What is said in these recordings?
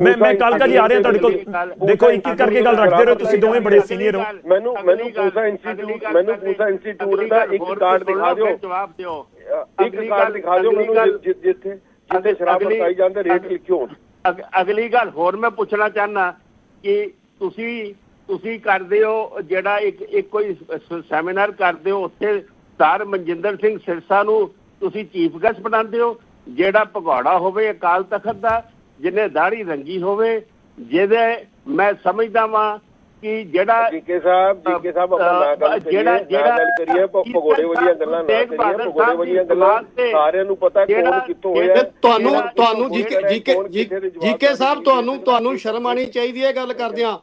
ਮੈਂ ਮੈਂ ਕਾਲਕਾ ਜੀ ਆ ਰਿਹਾ ਤੁਹਾਡੇ ਕੋਲ। ਦੇਖੋ ਇੱਕ ਇੱਕ ਕਰਕੇ ਗੱਲ ਰੱਖਦੇ ਰਹੋ ਤੁਸੀਂ ਦੋਵੇਂ ਬੜੇ ਸੀਨੀਅਰ ਹੋ। ਮੈਨੂੰ ਮੈਨੂੰ ਪੂਸਾ ਇੰਸਟੀਚਿਊਟ ਮੈਨੂੰ ਪੂਸਾ ਇੰਸਟੀਚਿਊਟ ਦਾ ਇੱਕ ਕਾਰਡ ਦਿਖਾ ਦਿਓ। ਜਵਾਬ ਦਿਓ। ਇੱਕ ਕਾਰਡ ਦਿਖਾ ਦਿਓ ਮੈਨੂੰ ਜਿੱਥੇ ਜਿੱਥੇ ਸ਼ਰਾਬ ਅਗਲੀ- ਵਰਤਾਈ ਜਾਂਦੇ ਰੇਟ ਲਿਖਿਓ ਅਗ- ਅਗਲੀ ਗੱਲ ਹੋਰ ਮੈਂ ਪੁੱਛਣਾ ਚਾਹਨਾ ਕਿ ਤੁਸੀਂ ਤੁਸੀਂ ਕਰਦੇ ਹੋ ਜਿਹੜਾ ਇੱਕ ਇੱਕ ਕੋਈ ਸੈਮੀਨਾਰ ਕਰਦੇ ਹੋ ਉੱਥੇ ਸਰ ਮਨਜਿੰਦਰ ਸਿੰਘ ਸਿਰਸਾ ਨੂੰ ਤੁਸੀਂ ਚੀਫ ਗੈਸਟ ਬਣਾਉਂਦੇ ਹੋ ਜਿਹੜਾ ਭਗੌੜਾ ਹੋਵੇ ਅਕਾਲ ਤਖਤ ਦਾ ਜਿਹਨੇ ਦਾੜੀ ਰੰਗੀ ਹੋਵੇ ਜਿਹਦੇ ਮੈਂ ਸਮਝਦਾ ਵਾਂ ਕਿ ਜਿਹੜਾ ਜੀਕੇ ਸਾਹਿਬ ਜੀਕੇ ਸਾਹਿਬ ਆਪਾਂ ਨਾ ਗੱਲ ਕਰੀਏ ਜਿਹੜਾ- ਜਿਹੜਾ- ਗੱਲ ਕਰੀਏ ਪ- ਭਗੋੜੇ ਵਾਲੀਆਂ ਗੱਲਾਂ ਨਾ ਕਰੀਏ ਸਾਹਿਬ ਵਾਲੀਆਂ ਦੀ ਗੱਲਾਂ ਸਾਰਿਆਂ ਨੂੰ ਪਤਾ ਕੌਣ ਕਿੱਥੋਂ ਹੋਇਆ ਤੁਹਾਨੂੰ ਤੁਹਾਨੂੰ ਜੀਕੇ ਜੀਕੇ ਜੀਕੇ ਸਾਹਿਬ? ਤੁਹਾਨੂੰ ਤੁਹਾਨੂੰ ਸ਼ਰਮ ਆਣੀ ਚਾਹੀਦੀ ਹੈ ਗੱਲ ਕਰਦਿਆਂ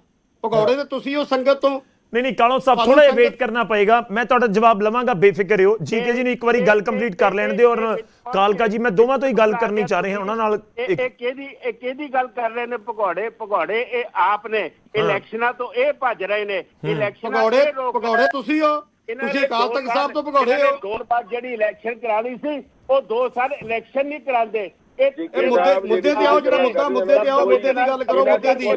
ਭਗੌੜੇ ਤੇ ਤੁਸੀਂ ਉਹ ਸੰਗਤ ਤੋਂ ਨਹੀਂ ਨਹੀਂ ਕਾਲੋ ਸਾਹਿਬ ਥੋੜਾ ਜਿਹਾ ਵੇਟ ਕਰਨਾ ਪਏਗਾ? ਮੈਂ ਤੁਹਾਡਾ ਜਵਾਬ ਲਵਾਂਗਾ ਬੇਫਿਕਰ ਰਹੋ। ਜੀਕੇ ਜੀ ਨੂੰ ਇੱਕ ਵਾਰੀ ਗੱਲ ਕੰਪਲੀਟ ਕਰ ਲੈਣ ਦਿਓ ਔਰ ਕਾਲਕਾ ਜੀ ਮੈਂ ਦੋਵਾਂ ਤੋਂ ਹੀ ਗੱਲ ਕਰਨੀ ਚਾਹ ਰਹੇ ਹਾਂ ਉਹਨਾਂ ਨਾਲ। ਇਹ ਇੱਕ ਕਿਹਦੀ ਇਹ ਕਿਹਦੀ ਗੱਲ ਕਰ ਰਹੇ ਨੇ? ਭਗੌੜੇ ਭਗੌੜੇ ਇਹ ਆਪ ਨੇ। ਇਲੈਕਸ਼ਨਾਂ ਤੋਂ ਇਹ ਭੱਜ ਰਹੇ ਨੇ। ਇਲੈਕਸ਼ਨਾਂ ਭਗੌੜੇ ਭਗੌੜੇ ਤੁਸੀਂ ਹੋ? ਤੁਸੀਂ ਅਕਾਲ ਤਖਤ ਸਾਹਿਬ ਤੋਂ ਭਗੌੜੇ ਹੋ? ਦੋ ਵਾਰ ਜਿਹੜੀ ਇਲੈਕਸ਼ਨ ਕਰਾਣੀ ਸੀ ਉਹ ਦੋ ਸਾਲ ਇਲੈਕਸ਼ਨ ਨਹੀਂ ਕਰਾਉਂਦੇ। ਇਹ ਮੁੱਦੇ ਮੁੱਦੇ ਤੇ ਆਓ ਜਿਹੜਾ ਮੁੱਦਾ ਮੁੱਦੇ ਤੇ ਆਓ ਮੁੱਦੇ ਦੀ ਗੱਲ ਕਰੋ ਮੁੱਦੇ ਦੀ।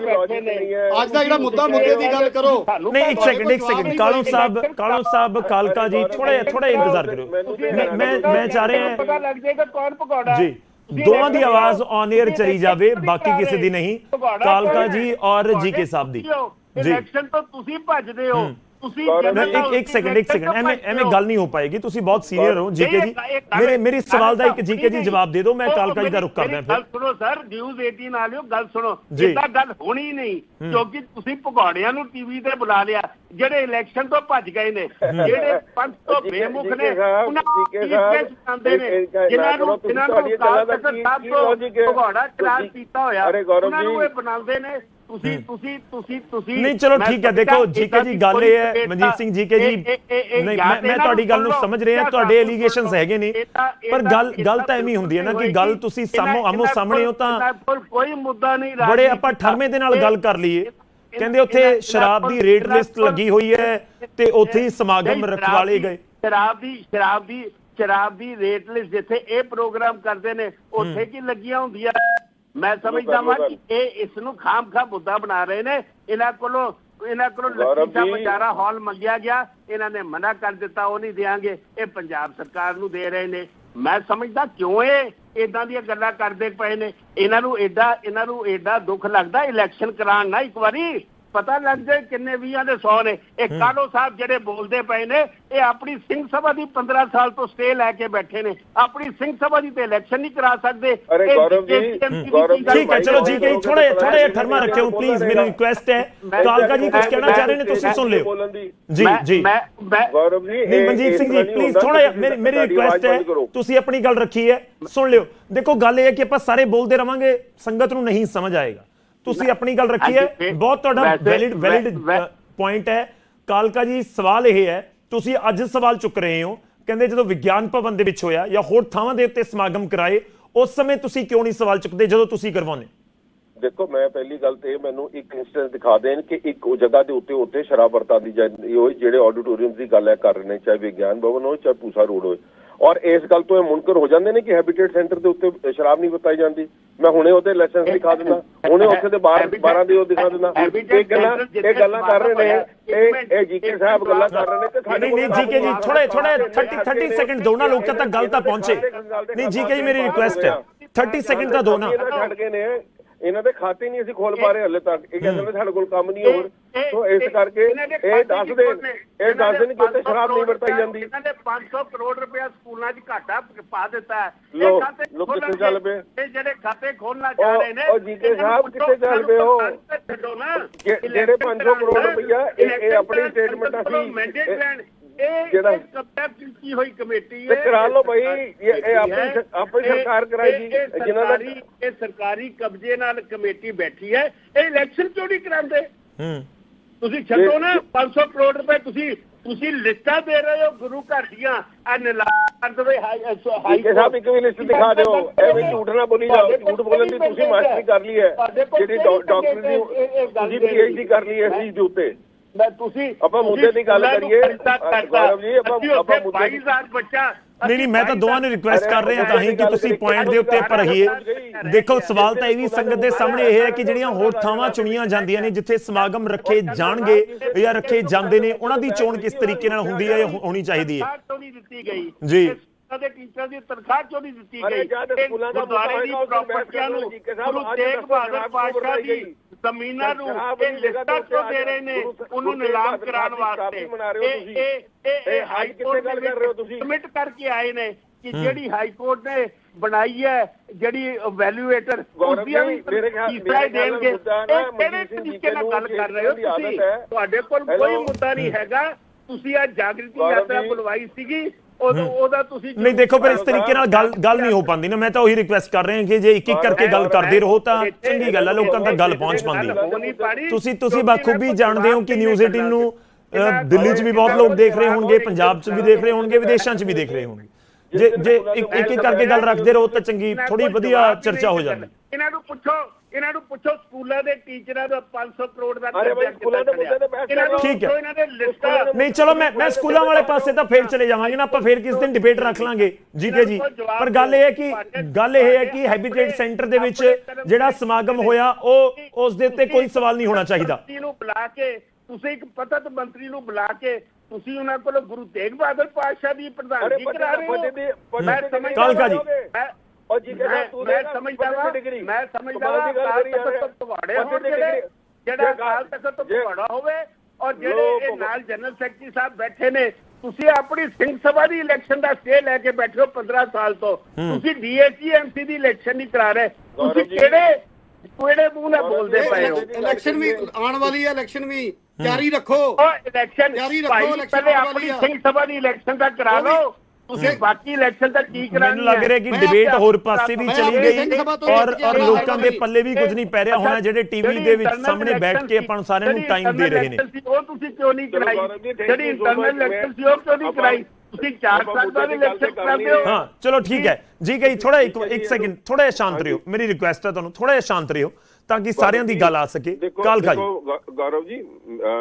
ਅੱਜ ਦਾ ਜਿਹੜਾ ਮੁੱਦਾ ਮੁੱਦੇ ਦੀ ਗੱਲ ਕਰੋ। ਨਹੀਂ ਇੱਕ ਸੈਕਿੰਡ ਇੱਕ ਸੈਕਿੰਡ ਕਾਲੋ ਸਾਹਿਬ ਕਾਲੋ ਸਾਹਿਬ ਕਾਲਕਾ ਜੀ ਥੋੜਾ ਥੋੜਾ ਇੰਤਜ਼ਾਰ ਕਰੋ ਮੈਂ ਮੈਂ ਚਾਹ ਰਿਹਾ ਪਤਾ ਲੱਗ ਜਾਏਗਾ ਕੌਣ ਭਗੌੜਾ ਜੀ ਦੋਵਾਂ ਦੀ ਆਵਾਜ਼ ਔਨ 에ਅਰ ਚਲੀ ਜਾਵੇ ਬਾਕੀ ਕਿਸੇ ਦੀ ਨਹੀਂ। ਕਾਲਕਾ ਜੀ ਔਰ ਜੀਕੇ ਸਾਹਿਬ ਦੀ। ਜੀ। ਇਲੈਕਸ਼ਨ ਤੋਂ ਤੁਸੀਂ ਭੱਜਦੇ ਹੋ। ਤੁਸੀਂ ਇੱਕ ਇੱਕ ਸੈਕਿੰਡ ਇੱਕ ਸੈਕਿੰਡ ਐਵੇਂ ਐਵੇਂ ਗੱਲ ਨਹੀਂ ਹੋ ਪਾਏਗੀ ਤੁਸੀਂ ਬਹੁਤ ਸੀਨੀਅਰ ਹੋ ਜੀਕੇ ਜੀ। ਮੇਰੇ ਮੇਰੀ ਸਵਾਲ ਦਾ ਇੱਕ ਜੀਕੇ ਜੀ ਜਵਾਬ ਦੇ ਦਿਓ ਮੈਂ ਕਾਲਕਾ ਜੀ ਦਾ ਰੁਕ ਕਰਦਾ ਗੱਲ ਫਿਰ। ਸੁਣੋ ਸਰ ਨਿਊਜ਼ 18 ਆ ਲਿਓ ਗੱਲ ਸੁਣੋ। ਇਦਾਂ ਗੱਲ ਹੋਣੀ ਨਹੀਂ ਕਿਉਂਕਿ ਤੁਸੀਂ ਭਗੌੜਿਆਂ ਨੂੰ ਟੀਵੀ ਤੇ ਬੁਲਾ ਲਿਆ ਜਿਹੜੇ ਇਲੈਕਸ਼ਨ ਤੋਂ ਭੱਜ ਗਏ ਨੇ ਜਿਹੜੇ ਪੰਥ ਤੋਂ ਬੇਮੁਖ ਨੇ ਉਹਨਾਂ ਜੀ ਕੇ ਨੂੰ ਸਾਹਿਬ, ਇਹ- ਇਹ ਜਿਨ੍ਹਾਂ ਨਾ ਜਿਨ੍ਹਾਂ ਨੂੰ ਕਾਲ ਗੱਲਾਂ ਦਾ ਤਖਤ ਕੀ- ਸਾਹਿਬ ਕੀ ਤੋਂ? ਭਗੌੜਾ ਕਰਾਰ ਕੀਤਾ ਹੋਇਆ ਉਹਨਾਂ ਨੂੰ। ਇਹ ਬਣਾਉਂਦੇ ਨੇ ਤੁਸੀਂ ਤੁਸੀਂ ਤੁਸੀਂ ਤੁਸੀਂ ਨਹੀਂ ਚਲੋ ਠੀਕ ਹੈ ਦੇਖੋ ਜੀਕੇ ਜੀ ਗੱਲ ਇਹ ਹੈ ਮਨਜੀਤ ਸਿੰਘ ਜੀਕੇ ਜੀ ਨਹੀਂ ਮੈਂ ਤੁਹਾਡੀ ਗੱਲ ਨੂੰ ਸਮਝ ਰਿਹਾ ਤੁਹਾਡੇ ਸਾਨੂੰ ਐਲੀਗੇਸ਼ਨਸ। ਹੈਗੇ ਨੇ ਪਰ ਗੱਲ ਗੱਲ ਤਾਂ ਐਵੇਂ ਹੁੰਦੀ ਹੈ ਨਾ ਕਿ। ਗੱਲ ਤੁਸੀਂ ਸਾਹਮੋ ਆਮੋ ਸਾਹਮਣੇ ਹੋ ਤਾਂ ਕੋਈ ਮੁੱਦਾ ਨਹੀਂ ਬੜੇ ਆਪਾਂ ਦਾ। 18 ਦੇ ਨਾਲ ਗੱਲ ਕਰ ਲਈਏ ਕਹਿੰਦੇ ਉੱਥੇ ਸ਼ਰਾਬ ਦੀ ਰੇਟ ਲਿਸਟ ਲੱਗੀ ਹੋਈ ਹੈ ਤੇ ਉੱਥੇ ਹੀ ਸਮਾਗਮ ਰਖਵਾਲੇ ਗਏ ਸ਼ਰਾਬ ਦੀ ਸ਼ਰਾਬ ਦੀ ਸ਼ਰਾਬ ਦੀ ਰੇਟ ਲਿਸਟ ਜਿੱਥੇ ਇਹ ਪ੍ਰੋਗਰਾਮ ਕਰਦੇ ਨੇ ਉੱਥੇ ਕੀ ਲੱਗੀਆਂ ਹੁੰਦੀਆਂ ਮੈਂ ਸਮਝਦਾ ਵਾਂ ਕਿ ਇਹ ਇਸ ਨੂੰ ਖਾਮਖਾ ਮੁੱਦਾ ਬਣਾ ਰਹੇ ਨੇ। ਇਹਨਾਂ ਕੋਲੋਂ ਇਹਨਾਂ ਕੋਲੋਂ ਜੀ। ਬਜ਼ਾਰਾ ਹਾਲ ਮੰਗਿਆ ਗਿਆ। ਇਹਨਾਂ ਨੇ ਮਨਾ ਕਰ ਦਿੱਤਾ ਉਹ ਨਹੀਂ ਦੇਾਂਗੇ ਇਹ ਪੰਜਾਬ ਸਰਕਾਰ ਨੂੰ ਦੇ ਰਹੇ ਨੇ। ਮੈਂ ਸਮਝਦਾ ਕਿਉਂ ਇਹ? ਇਦਾਂ ਦੀਆਂ ਗੱਲਾਂ ਕਰਦੇ ਪਏ ਨੇ। ਇਹਨਾਂ ਨੂੰ ਐਡਾ ਇਹਨਾਂ ਨੂੰ ਐਡਾ ਦੁੱਖ ਲੱਗਦਾ ਇਲੈਕਸ਼ਨ ਕਰਾਉਣ ਨਾ ਇੱਕ ਵਾਰੀ। ਪਤਾ ਲੱਗ ਜਾਏ ਕਿੰਨੇ ਵੀਆਂ ਦੇ 100 ਨੇ। ਇਹ ਕਾਲੋ ਸਾਹਿਬ ਜਿਹੜੇ ਬੋਲਦੇ ਪਏ ਨੇ ਇਹ ਆਪਣੀ ਸਿੰਘ ਸਭਾ ਦੀ 15 ਸਾਲ ਤੋਂ ਸਟੇ ਲੈ ਕੇ ਬੈਠੇ ਨੇ। ਆਪਣੀ ਸਿੰਘ ਸਭਾ ਦੀ ਤੇ ਇਲੈਕਸ਼ਨ ਨਹੀਂ ਕਰਾ ਸਕਦੇ। ਅਰੇ ਇਹ ਗੌਰਵ ਜੀ, JCMC ਦੀ ਗੌਰਵ ਕੀ ਗੱਲ ਠੀਕ ਹੈ ਚਲੋ ਜੀ ਕਿ ਥੋੜੇ ਥੋੜੇ ਜਿਹਾ ਠਰਮਾ ਰੱਖਿਓ ਪਲੀਜ਼ ਮੇਰੀ ਰਿਕੁਐਸਟ ਹੈ। ਕਾਲਕਾ ਜੀ ਕੁਝ ਕਹਿਣਾ ਚਾਹ ਰਹੇ ਨੇ ਤੁਸੀਂ ਸੁਣ ਲਿਓ। ਬੋਲਣ ਦੀ ਜੀ ਮੈਂ- ਜੀ। ਮੈਂ ਮੈਂ ਗੌਰਵ ਜੀ ਨਹੀਂ ਇਹ- ਮਨਜੀਤ ਇਸ ਸਿੰਘ ਜੀ ਪਲੀਜ਼ ਥੋੜਾ ਮੇਰੀ ਰਿਕੁਐਸਟ ਹੈ। ਤੁਸੀਂ ਆਪਣੀ ਗੱਲ ਰੱਖੀ ਹੈ ਸੁਣ ਲਿਓ। ਦੇਖੋ ਗੱਲ ਇਹ ਹੈ ਕਿ ਆਪਾਂ ਸਾਰੇ ਬੋਲਦੇ ਰਵਾਂਗੇ ਸੰਗਤ ਨੂੰ ਨਹੀਂ ਸਮਝ ਆਏਗਾ। ਤੁਸੀਂ ਆਪਣੀ ਗੱਲ ਰੱਖੀ ਹੈ। ਬਹੁਤ ਤੁਹਾਡਾ ਵੈਲਿਡ ਵੈਲਿਡ ਪੁਆਇੰਟ ਹੈ। ਕਾਲਕਾ ਜੀ ਸਵਾਲ ਇਹ ਹੈ ਤੁਸੀਂ ਅੱਜ ਸਵਾਲ ਚੁੱਕ ਰਹੇ ਹੋ ਕਹਿੰਦੇ ਜਦੋਂ ਵਿਗਿਆਨ ਭਵਨ ਦੇ ਵਿੱਚ ਹੋਇਆ ਜਾਂ ਹੋਰ ਥਾਵਾਂ ਦੇ ਉੱਤੇ ਸਮਾਗਮ ਕਰਾਏ ਉਸ ਸਮੇਂ ਤੁਸੀਂ ਕਿਉਂ ਨਹੀਂ ਸਵਾਲ ਚੁੱਕਦੇ ਜਦੋਂ ਤੁਸੀਂ ਕਰਵਾਉਂਦੇ? ਦੇਖੋ ਮੈਂ ਪਹਿਲੀ ਗੱਲ ਤੇ ਇਹ ਮੈਨੂੰ ਇੱਕ ਇਨਸਟੈਂਸ ਦਿਖਾ ਦੇਣ ਕਿ ਇੱਕ ਉਹ ਜਗ੍ਹਾ ਦੇ ਉੱਤੇ ਉੱਤੇ ਸ਼ਰਾਬ ਵਰਤਾਂ ਦੀ ਜਾਂਦੀ ਹੋਈ ਜਿਹੜੇ ਆਡੀਟੋਰੀਅਮ ਦੀ ਗੱਲ ਹੈ ਕਰ ਰਹੇ ਨੇ ਚਾਹੇ ਵਿਗਿਆਨ ਭਵਨ ਹੋਵੇ ਚਾਹੇ ਪੂਸਾ ਰੋਡ ਹੋਵੇ। ਔਰ ਇਸ ਗੱਲ ਤੋਂ ਇਹ ਮੁਨਕਰ ਹੋ ਜਾਂਦੇ ਨੇ ਕਿ ਹੈਬਿਟੇਟ ਸੈਂਟਰ ਦੇ ਉੱਤੇ ਸ਼ਰਾਬ ਨਹੀਂ ਵਰਤਾਈ ਜਾਂਦੀ। ਮੈਂ ਹੁਣੇ ਉਹਦੇ ਲਾਇਸੈਂਸ ਦਿਖਾ ਦਿੰਦਾ। ਹੁਣੇ ਉੱਥੇ ਦੇ 12 12 ਦੇ ਉਹ ਦਿਖਾ ਦਿੰਦਾ। ਇਹ ਗੱਲਾਂ ਇਹ ਗੱਲਾਂ ਕਰ ਰਹੇ ਨੇ। ਇਹ ਇਹ ਜੀਕੇ ਸਾਹਿਬ ਗੱਲਾਂ ਕਰ ਰਹੇ ਨੇ ਤੇ ਸਾਡੇ ਨਹੀਂ ਜੀਕੇ ਜੀ ਥੋੜੇ ਥੋੜੇ 30 30 ਸੈਕਿੰਡ ਦੋ ਨਾ ਲੋਕਾਂ ਤੱਕ ਗੱਲ ਤਾਂ ਪਹੁੰਚੇ। ਨਹੀਂ ਜੀਕੇ ਜੀ ਮੇਰੀ ਰਿਕੁਐਸਟ ਹੈ। 30 ਸੈਕਿੰਡ ਤਾਂ ਦੋ ਨਾ ਛੱਡ ਗਏ ਨੇ। ਇਹਨਾਂ ਦੇ ਖਾਤੇ ਨਹੀਂ ਅਸੀਂ ਖੋਲ ਪਾ ਰਹੇ ਹਲੇ ਤੱਕ ਇਹ ਕਹਿੰਦੇ ਨੇ ਸਾਡੇ ਕੋਲ ਕੰਮ ਨਹੀਂ ਹੋਰ ਸੋ ਇਸ ਕਰਕੇ ਇਹ ਦੱਸ ਦੇ ਇਹ ਦੱਸ ਦੇਣ ਕਿ ਉੱਥੇ ਸ਼ਰਾਬ ਨਹੀਂ ਵਰਤਾਈ ਜਾਂਦੀ ਇਹਨਾਂ ਨੇ 500 ਕਰੋੜ ਰੁਪਇਆ ਸਕੂਲਾਂ 'ਚ ਘਾਟਾ ਪਾ ਦਿੱਤਾ ਹੈ ਇਹ ਲੋ- ਖਾਤੇ ਲੋ ਕਿੱਥੇ। ਚੱਲ ਪਏ? ਇਹ ਜਿਹੜੇ ਖਾਤੇ ਖੋਲਣਾ ਚਾਹ ਉਹ- ਰਹੇ ਨੇ ਉਹ ਜੀਕੇ ਸਾਹਿਬ ਕਿੱਥੇ ਚੱਲ ਪਏ ਹੋ? ਜੇ- ਜਿਹੜੇ 500 ਕਰੋੜ ਰੁਪਈਆ ਇਹ- ਆਪਣੀ statement ਅਸੀਂ- ਜਿਹੜਾ- ਕੀਤੀ ਹੋਈ ਕਮੇਟੀ ਹੈ? ਕਰਾ ਲਓ ਬਈ, ਇਹ- ਆਪਣੀ ਆਪਣੀ ਸਰਕਾਰ। ਇਹ- ਇਹ ਜਿਨ੍ਹਾਂ ਦਾ- ਸਰਕਾਰੀ ਇਹ ਸਰਕਾਰੀ ਕਬਜ਼ੇ ਨਾਲ ਕਮੇਟੀ ਬੈਠੀ ਹੈ। ਇਹ ਇਲੈਕਸ਼ਨ ਕਿਉਂ ਨਹੀਂ ਕਰਾਉਂਦੇ? ਹੂੰ। ਤੁਸੀਂ ਛੱਡੋ ਨਾ 500 ਕਰੋੜ ਰੁਪਏ ਤੁਸੀਂ ਤੁਸੀਂ ਲਿਸਟਾਂ ਦੇ ਰਹੇ ਹੋ ਗੁਰੂ ਘਰ ਦੀਆਂ। ਆ ਨਿਲਾਮ ਕਰ ਦੇਵੇ ਹਾਈ ਹਾਈ ਸਾਹਿਬ ਇੱਕ ਵੀ ਲਿਸਟ ਦਿਖਾ ਦਿਓ। ਐਵੇਂ ਝੂਠ ਨਾ ਬੋਲੀ ਜਾਓ। ਝੂਠ ਬੋਲਣ ਦੀ ਤੁਸੀਂ ਮਾਸਟਰੀ ਕਰ ਲਈ ਹੈ। ਜਿਹੜੀ ਡਾਕਟਰ ਦੀ ਤੁਸੀਂ ਪੀਐਚਡੀ ਕਰ ਲਈ ਹੈ ਇਸ ਚੀਜ਼ ਦੇ ਉੱਤੇ। ਮੈਂ ਤੁਸੀਂ ਆਪਾਂ ਮੁੱਦੇ ਦੀ ਗੱਲ ਕਰੀਏ। ਗੌਰਵ ਜੀ, ਆਪਾਂ- ਆਪਾਂ ਮੁੱਦੇ ਦੀ- 22000 ਬੱਚਾ ਨਹੀਂ ਨਹੀਂ ਮੈਂ ਤਾਂ ਦੋਵਾਂ ਨੂੰ ਰਿਕੁਐਸਟ ਕਰ ਰਿਹਾ ਤਾਂ ਹੀ ਕਿ ਤੁਸੀਂ ਪੁਆਇੰਟ ਦੇ ਉੱਤੇ ਪਰ ਰਹੀਏ ਦੇਖੋ ਸਵਾਲ ਤਾਂ ਇਹ ਵੀ ਸੰਗਤ ਦੇ ਸਾਹਮਣੇ ਇਹ ਹੈ ਕਿ ਜਿਹੜੀਆਂ ਹੋਰ ਥਾਵਾਂ ਚੁਣੀਆਂ ਜਾਂਦੀਆਂ ਨੇ ਜਿੱਥੇ ਸਮਾਗਮ ਰੱਖੇ ਜਾਣਗੇ ਜਾਂ ਰੱਖੇ ਜਾਂਦੇ ਨੇ ਉਹਨਾਂ ਦੀ ਚੋਣ ਕਿਸ ਤਰੀਕੇ ਨਾਲ ਹੁੰਦੀ ਹੈ ਹੋਣੀ ਚਾਹੀਦੀ ਹੈ? ਜੀ। ਦੇ ਟੀਚਰਾਂ ਦੀ ਤਨਖਾਹ ਕਿਉਂ ਨਹੀਂ ਦਿੱਤੀ ਗਈ ਗੁਰਦੁਆਰੇ ਦੀ ਪ੍ਰਾਪਰਟੀਆਂ ਨੂੰ ਗੁਰੂ ਅੱਜ ਤੇਗ ਬਹਾਦਰ ਪਾਤਸ਼ਾਹ ਦੀ। ਜ਼ਮੀਨਾਂ ਨੂੰ ਇਹ ਲਿਸਟਾਂ ਤੇ ਦੇ ਰਹੇ ਨੇ ਉਹਨੂੰ ਨਿਲਾਮ ਕਰਾਉਣ ਵਾਸਤੇ ਇਹ। ਇਹ ਇਹ ਹਾਈ ਕਿੱਥੇ ਗੱਲ ਕਰ ਰਹੇ ਹੋ ਤੁਸੀਂ? ਕਮਿਟ ਕਰਕੇ ਆਏ ਨੇ ਕਿ ਜਿਹੜੀ ਹਾਈ ਕੋਰਟ ਨੇ ਬਣਾਈ ਹੈ ਜਿਹੜੀ ਵੈਲਿਊਏਟਰ ਗੌਰਵ ਉਸ ਦੀਆਂ ਜੀ, ਵੀ ਮੇਰੇ ਖਿਆਲ- ਮੇਰੇ ਦੇਣਗੇ ਇਹ ਕਿਹੜੇ ਤਰੀਕੇ ਨਾਲ ਗੱਲ ਕਰ ਰਹੇ ਹੋ ਤੁਸੀਂ। ਤੁਹਾਡੇ ਕੋਲ? ਕੋਈ ਮੁੱਦਾ ਨਹੀਂ ਹੈਗਾ ਤੁਸੀਂ ਆ ਜਾਗਰਤੀ ਯਾਤਰਾ। ਬੁਲਵਾਈ ਸੀਗੀ ਉਹਦਾ ਤੁਸੀਂ ਨਹੀਂ ਦੇਖੋ ਪਰ ਇਸ ਤਰੀਕੇ ਨਾਲ ਗੱਲ ਗੱਲ ਨਹੀਂ ਹੋ ਪਾਉਂਦੀ ਨਾ। ਮੈਂ ਤਾਂ ਉਹੀ ਰਿਕੁਐਸਟ ਕਰ ਰਿਹਾ ਕਿ ਜੇ ਇੱਕ ਇੱਕ ਕਰਕੇ ਗੱਲ ਕਰਦੇ ਰਹੋ ਤਾਂ ਚੰਗੀ ਗੱਲ ਹੈ ਲੋਕਾਂ ਤੱਕ ਗੱਲ ਪਹੁੰਚ ਪਾਉਂਦੀ। ਤੁਸੀਂ ਤੁਸੀਂ ਬਖੂਬੀ ਜਾਣਦੇ ਹੋ ਕਿ ਨਿਊਜ਼ 18 ਨੂੰ ਦਿੱਲੀ 'ਚ ਵੀ ਬਹੁਤ ਲੋਕ ਦੇਖ ਰਹੇ ਹੋਣਗੇ ਪੰਜਾਬ 'ਚ ਵੀ ਦੇਖ ਰਹੇ ਹੋਣਗੇ ਵਿਦੇਸ਼ਾਂ 'ਚ ਵੀ ਦੇਖ ਰਹੇ ਹੋਣਗੇ। ਜੇ ਜੇ ਇੱਕ ਇੱਕ ਇੱਕ ਕਰਕੇ ਗੱਲ ਰੱਖਦੇ ਰਹੋ ਤਾਂ ਚੰਗੀ ਥੋੜੀ ਵਧੀਆ ਚਰਚਾ ਹੋ ਜਾਂਦੀ। ਇਹਨਾਂ ਨੂੰ ਪੁੱਛੋ ਇਹਨਾਂ ਨੂੰ ਪੁੱਛੋ ਸਕੂਲਾਂ ਦੇ ਟੀਚਰਾਂ ਦਾ 500 ਕਰੋੜ ਦਾ ਅਰੇ ਬਾਈ, ਕਰਜ਼ਾ ਸਕੂਲਾਂ ਦੇ ਕਿੱਦਾਂ ਮੁੱਦੇ ਤੇ ਬਹਿਸ ਇਹਨਾਂ ਨੂੰ ਠੀਕ ਹੈ। ਇਹਨਾਂ ਦੇ ਲਿਸਟਾਂ। ਨਹੀਂ ਚਲੋ ਮੈਂ ਮੈਂ ਸਕੂਲਾਂ ਵਾਲੇ ਪਾਸੇ ਤਾਂ ਫੇਰ ਚਲੇ ਜਾਵਾਂਗੇ ਨਾ ਆਪਾਂ ਫੇਰ ਕਿਸ ਦਿਨ ਡਿਬੇਟ ਰੱਖ ਲਾਂਗੇ। ਜੀਕੇ ਜੀ। ਪਰ ਗੱਲ ਇਹ ਹੈ ਕਿ ਗੱਲ ਇਹ ਹੈ ਕਿ ਹੈਬਿਟੇਟ ਸੈਂਟਰ ਦੇ ਵਿੱਚ ਜਿਹੜਾ ਸਮਾਗਮ ਹੋਇਆ ਉਹ ਉਸ ਦੇ ਉੱਤੇ ਕੋਈ ਸਵਾਲ ਨਹੀਂ ਹੋਣਾ ਚਾਹੀਦਾ। ਨੂੰ ਬੁਲਾ ਕੇ ਤੁਸੀਂ ਇੱਕ ਪਤਤ ਮੰਤਰੀ ਨੂੰ ਬੁਲਾ ਕੇ ਤੁਸੀਂ ਉਹਨਾਂ ਕੋਲ ਗੁਰੂ ਤੇਗ ਬਹਾਦਰ ਪਾਤਸ਼ਾਹ ਦੀ ਪ੍ਰਧਾਨਗੀ ਕਰਾ ਰਹੇ ਹੋ। ਮੈਂ ਸਮਝਦਾ ਕਾਲਕਾ ਜੀ। ਔਰ ਜੀ ਕਹਿੰਦਾ ਮੈਂ ਤੂੰ ਮੈਂ ਦੇਗਾ ਸਮਝਦਾ ਬੱਚੇ ਵਾਂ ਦੀ ਡਿਗਰੀ। ਮੈਂ ਸਮਝਦਾ ਕਮਾਲ ਵਾਂ ਦੀ ਗੱਲ ਕਾਲ ਕਰੀ ਯਾਰ। ਤਖਤ ਤੁਹਾਡੇ ਬੱਚੇ ਹੋਣ ਦੀ ਜਿਹੜੇ ਡਿਗਰੀ। ਜਿਹੜਾ ਜੇ ਕਾਲ ਤਖਤ ਜੇ- ਤੁਹਾਡਾ ਹੋਵੇ ਔਰ ਜਿਹੜੇ ਲੋਕ- ਇਹ ਨਾਲ ਜਨਰਲ ਸੈਕਟਰੀ ਸਾਹਿਬ ਬੈਠੇ ਨੇ ਤੁਸੀਂ ਆਪਣੀ ਸਿੰਘ ਸਭਾ ਦੀ ਇਲੈਕਸ਼ਨ ਦਾ ਸਟੇ ਲੈ ਕੇ ਬੈਠੇ ਹੋ 15 ਸਾਲ ਤੋਂ ਤੁਸੀਂ ਡੀਐਸਸੀ ਐਮਸੀ ਦੀ ਇਲੈਕਸ਼ਨ ਨਹੀਂ ਕਰਾ ਰਹੇ ਗੌਰਵ ਤੁਸੀਂ ਜੀ। ਕਿਹੜੇ ਕਿਹੜੇ ਮੂੰਹ ਨਾਲ ਬੋਲਦੇ ਪਏ ਹੋ ਇਲੈਕਸ਼ਨ ਵੀ ਆਉਣ ਵਾਲੀ ਹੈ ਇਲੈਕਸ਼ਨ ਵੀ ਜਾਰੀ ਰੱਖੋ ਇਲੈਕਸ਼ਨ ਜਾਰੀ ਰੱਖੋ, ਪਹਿਲੇ ਆਪਣੀ। ਸਿੰਘ ਸਭਾ ਦੀ ਇਲੈਕਸ਼ਨ ਤਾਂ ਕਰਾ ਲਓ ਤੁਸੀਂ ਬਾਕੀ ਇਲੈਕਸ਼ਨ ਤਾਂ ਕੀ ਕਰਾਣੀ ਮੈਨੂੰ ਲੱਗ ਰਿਹਾ ਕਿ ਡਿਬੇਟ ਹੋਰ ਪਾਸੇ ਵੀ ਚਲੀ ਗਈ ਔਰ ਔਰ ਲੋਕਾਂ ਦੇ ਪੱਲੇ ਵੀ ਕੁਝ ਨਹੀਂ ਪੈ ਰਿਹਾ। ਹੋਣਾ ਜਿਹੜੇ ਟੀਵੀ ਦੇ ਵਿੱਚ ਸਾਹਮਣੇ ਬੈਠ ਕੇ ਆਪਾਂ ਨੂੰ ਸਾਰਿਆਂ ਨੂੰ ਟਾਈਮ ਦੇ ਰਹੇ ਨੇ। ਉਹ ਤੁਸੀਂ ਕਿਉਂ ਨਹੀਂ ਕਰਾਈ? ਜਿਹੜੀ ਇੰਟਰਨਲ ਇਲੈਕਸ਼ਨ ਸੀ ਉਹ ਕਿਉਂ ਨਹੀਂ ਕਰਾਈ? ਤੁਸੀਂ 4 ਆਪਾਂ ਸਾਲ ਬਾਅਦ ਦੀ ਇਲੈਕਸ਼ਨ ਤੇ ਕਰਦੇ ਹੋ। ਹਾਂ। ਚਲੋ ਠੀਕ ਹੈ। ਜੀ ਗਈ ਥੋੜਾ ਇੱਕ ਇੱਕ ਸੈਕਿੰਡ ਥੋੜਾ ਜਿਹਾ ਸ਼ਾਂਤ ਰਹੋ। ਮੇਰੀ ਰਿਕੁਐਸਟ ਹੈ ਤੁਹਾਨੂੰ ਥੋੜਾ ਜਿਹਾ ਸ਼ਾਂਤ ਰਹੋ। ਤਾਂ ਕਿ ਸਾਰਿਆਂ ਦੀ ਗੱਲ ਆ ਸਕੇ। ਦੇਖੋ ਕਾਲਕਾ ਜੀ ਗੌਰਵ ਜੀ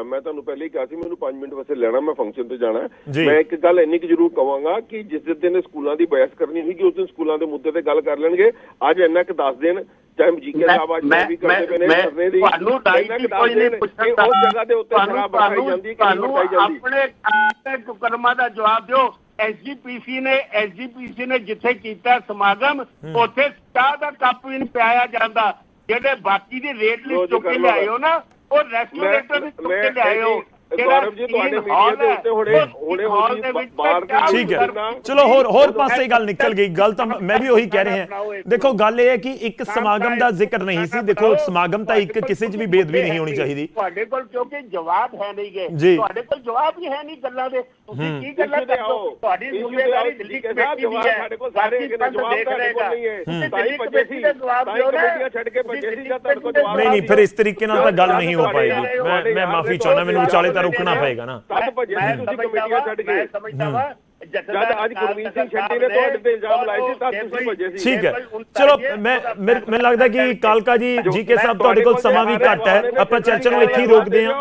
ਮੈਂ ਤੁਹਾਨੂੰ ਪਹਿਲੇ ਹੀ ਕਿਹਾ ਸੀ ਮੈਨੂੰ 5 ਮਿੰਟ ਵਾਸਤੇ ਲੈਣਾ ਮੈਂ ਫੰਕਸ਼ਨ ਤੇ ਜਾਣਾ। ਮੈਂ ਇੱਕ ਗੱਲ ਇੰਨੀ ਕਿ ਜ਼ਰੂਰ ਕਵਾਂਗਾ ਕਿ ਜਿਸ ਦਿਨ ਸਕੂਲਾਂ ਦੀ ਬਹਿਸ ਕਰਨੀ ਹੋਏਗੀ ਉਸ ਦਿਨ ਸਕੂਲਾਂ ਦੇ ਮੁੱਦੇ ਤੇ ਗੱਲ ਕਰ ਲੈਣਗੇ। ਅੱਜ ਇੰਨਾ ਕਿ ਦੱਸ ਦੇਣ ਚਾਹੇ ਜੀਕੇ ਅੱਜ ਮੈਂ- ਵੀ ਕਰਦੇ ਪਏ ਨੇ ਕਰਨੇ ਦੀ। ਤੁਹਾਨੂੰ ਡਾਈ ਇੰਨਾ ਦੀ ਕੁ ਕੋਈ ਨਹੀਂ ਪੁੱਛਣ ਕਿ ਉਸ ਜਗ੍ਹਾ ਦੇ ਉੱਤੇ ਸ਼ਰਾਬ ਤੁਹਾਨੂੰ- ਜਾਂਦੀ ਕਿ ਨਹੀਂ ਤੁਹਾਨੂੰ ਵਰਤਾਈ ਜਾਂਦੀ? ਆਪਣੇ ਆਪਣੇ ਕੁਕਰਮਾਂ ਦਾ ਜਵਾਬ ਦਿਓ। ਐਸਜੀਪੀਸੀ ਨੇ ਐਸਜੀਪੀਸੀ ਨੇ ਜਿੱਥੇ ਕੀਤਾ ਸਮਾਗਮ ਉੱਥੇ ਚਾਹ ਦਾ ਕੱਪ ਵੀ ਨਹੀਂ ਪਿਆਇਆ ਜਾਂਦਾ। ਜਿਹੜੇ ਬਾਕੀ ਦੀ ਰੇਟ ਲਿਸਟ ਚੁੱਕ ਕੇ ਲਿਆਏ ਹੋ ਨਾ ਉਹ ਰੈਸਟੋਰੈਂਟਰ ਵੀ ਚੁੱਕ ਕੇ ਲਿਆਏ ਹੋ ਗੌਰਵ ਜੀ ਤੁਹਾਡੇ ਮੀਡੀਆ ਦੇ ਉੱਤੇ ਹੁਣੇ ਹੁਣੇ ਹਾਲ ਦੇ ਵਿੱਚ ਬਾਹਰ ਦੀ ਠੀਕ ਹੈ। ਚਲੋ ਹੋਰ ਹੋਰ ਪਾਸੇ ਗੱਲ ਨਿਕਲ ਗਈ ਗੱਲ ਤਾਂ ਮੈਂ ਵੀ ਉਹੀ ਕਹਿ ਰਿਹਾ। ਦੇਖੋ ਗੱਲ ਇਹ ਹੈ ਕਿ ਇੱਕ ਸਮਾਗਮ ਦਾ ਜ਼ਿਕਰ ਨਹੀਂ ਸੀ। ਦੇਖੋ ਸਮਾਗਮ ਤਾਂ ਇੱਕ ਕਿਸੇ 'ਚ ਵੀ ਬੇਦਬੀ ਨਹੀਂ ਹੋਣੀ ਚਾਹੀਦੀ। ਤੁਹਾਡੇ ਕੋਲ ਕਿਉਂਕਿ ਜਵਾਬ ਹੈ ਨਹੀਂ ਗਏ। ਤੁਹਾਡੇ ਕੋਲ ਜਵਾਬ ਹੀ ਹੈ ਨਹੀਂ ਗੱਲਾਂ ਦੇ। ਤੁਸੀਂ ਕੀ ਗੱਲਾਂ ਕਰਦੇ ਹੋ। ਤੁਹਾਡੀ ਜ਼ਿੰਮੇਵਾਰੀ। ਦਿੱਲੀ ਕਮੇਟੀ ਦੀ ਹੈ। ਸਾਡੇ ਕੋਲ ਸਾਰੇ ਜਵਾਬ ਦੇਖ ਰਹੇਗਾ ਨਹੀਂ ਹੈ। ਤੁਸੀਂ ਦਿੱਲੀ ਕਮੇਟੀ ਦਾ। ਜਵਾਬ ਦਿਓ ਨਾ। ਛੱਡ ਕੇ ਭੱਜੇ ਸੀ, ਜਾਂ ਤੁਹਾਡੇ ਕੋਲ ਜਵਾਬ ਨਹੀਂ ਨਹੀਂ ਫਿਰ ਇਸ ਤਰੀਕੇ ਨਾਲ ਤਾਂ ਗੱਲ ਨਹੀਂ ਹੋ ਪਾਏਗੀ। ਮੈਂ ਮੈਂ ਮਾਫੀ ਚਾਹੁੰਦਾ ਮੈਨੂੰ ਵਿਚਾਲੇ ਤਾਂ ਰੁਕਣਾ ਪਏਗਾ ਨਾ। ਸੀ ਤੁਸੀਂ ਕਮੇਟੀਆਂ ਛੱਡ ਮੈਂ ਕੇ ਸਮਝਦਾ ਵਾ ਜਦ ਅੱਜ ਗੁਰਮੀਤ ਸਿੰਘ ਛੱਡੀ ਨੇ ਤੁਹਾਡੇ ਤੇ ਇਲਜ਼ਾਮ ਲਾਏ ਸੀ ਤਦ ਤੁਸੀਂ ਭੱਜੇ ਸੀ। ਠੀਕ ਹੈ। ਚਲੋ ਮੈਂ ਮੈਨੂੰ ਲੱਗਦਾ ਕਿ ਕਾਲਕਾ ਜੀ ਜੀਕੇ ਸਾਹਿਬ ਤੁਹਾਡੇ ਕੋਲ ਸਮਾਂ ਵੀ ਘੱਟ ਹੈ। ਆਪਾਂ ਚਰਚਾ ਨੂੰ ਇੱਥੇ ਹੀ ਰੋਕਦੇ ਹਾਂ।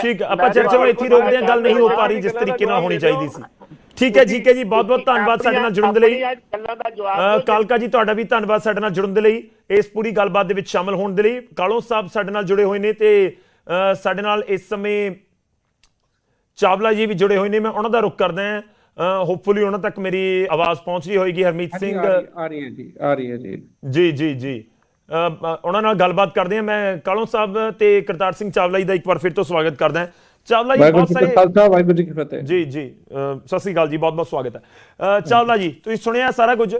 ਠੀਕ ਹੈ ਆਪਾਂ ਚਰਚਾ ਨੂੰ ਇੱਥੇ ਹੀ ਰੋਕਦੇ ਹਾਂ ਗੱਲ ਨਹੀਂ ਹੋ ਪਾ ਰਹੀ ਜਿਸ ਤਰੀਕੇ ਨਾਲ ਹੋਣੀ ਚਾਹੀਦੀ ਸੀ। ਠੀਕ ਹੈ ਜੀਕੇ ਜੀ ਬਹੁਤ ਬਹੁਤ ਧੰਨਵਾਦ ਸਾਡੇ ਨਾਲ ਜੁੜਨ ਦੇ ਲਈ। ਕਾਲਕਾ ਜੀ ਤੁਹਾਡਾ ਵੀ ਧੰਨਵਾਦ ਸਾਡੇ ਨਾਲ ਜੁੜਨ ਦੇ ਲਈ। ਇਸ ਪੂਰੀ ਗੱਲਬਾਤ ਦੇ ਵਿੱਚ ਸ਼ਾਮਲ ਹੋਣ ਦੇ ਲਈ। ਕਾਲੋਂ ਸਾਹਿਬ ਸਾਡੇ ਨਾਲ ਜੁੜੇ ਹੋਏ ਨੇ ਤੇ ਸਾਡੇ ਨਾਲ ਇਸ ਸਮੇਂ ਚਾਵਲਾ ਜੀ ਵੀ ਜੁੜੇ ਹੋਏ ਨੇ ਮੈਂ ਉਹਨਾਂ ਦਾ ਰੁਖ ਕਰਦਾ ਹਾਂ। ਹੋਪਫੁਲੀ ਉਹਨਾਂ ਤੱਕ ਮੇਰੀ ਆਵਾਜ਼ ਪਹੁੰਚ ਰਹੀ ਹੋਏਗੀ ਹਰਮੀਤ ਸਿੰਘ। ਆ ਰਹੀ- ਹੈ ਜੀ ਆ ਰਹੀ ਹੈ ਜੀ। ਜੀ ਜੀ ਜੀ। ਉਹਨਾਂ ਨਾਲ ਗੱਲਬਾਤ ਕਰਦੇ ਹਾਂ। ਮੈਂ ਕਾਲੋਂ ਸਾਹਿਬ ਤੇ ਕਰਤਾਰ ਸਿੰਘ ਚਾਵਲਾ ਜੀ ਦਾ ਇੱਕ ਵਾਰ ਫਿਰ ਤੋਂ ਸਵਾਗਤ ਕਰਦਾ ਹਾਂ। ਚਾਵਲਾ ਜੀ ਬਹੁਤ ਸਾਰੇ ਖਾਲਸਾ ਵਾਹਿਗੁਰੂ ਜੀ ਕੀ ਫਤਿਹ। ਜੀ ਜੀ। ਸਤਿ ਸ੍ਰੀ ਅਕਾਲ ਜੀ ਬਹੁਤ ਬਹੁਤ ਸਵਾਗਤ ਹੈ। ਚਾਵਲਾ ਜੀ ਤੁਸੀਂ ਸੁਣਿਆ ਸਾਰਾ ਕੁਝ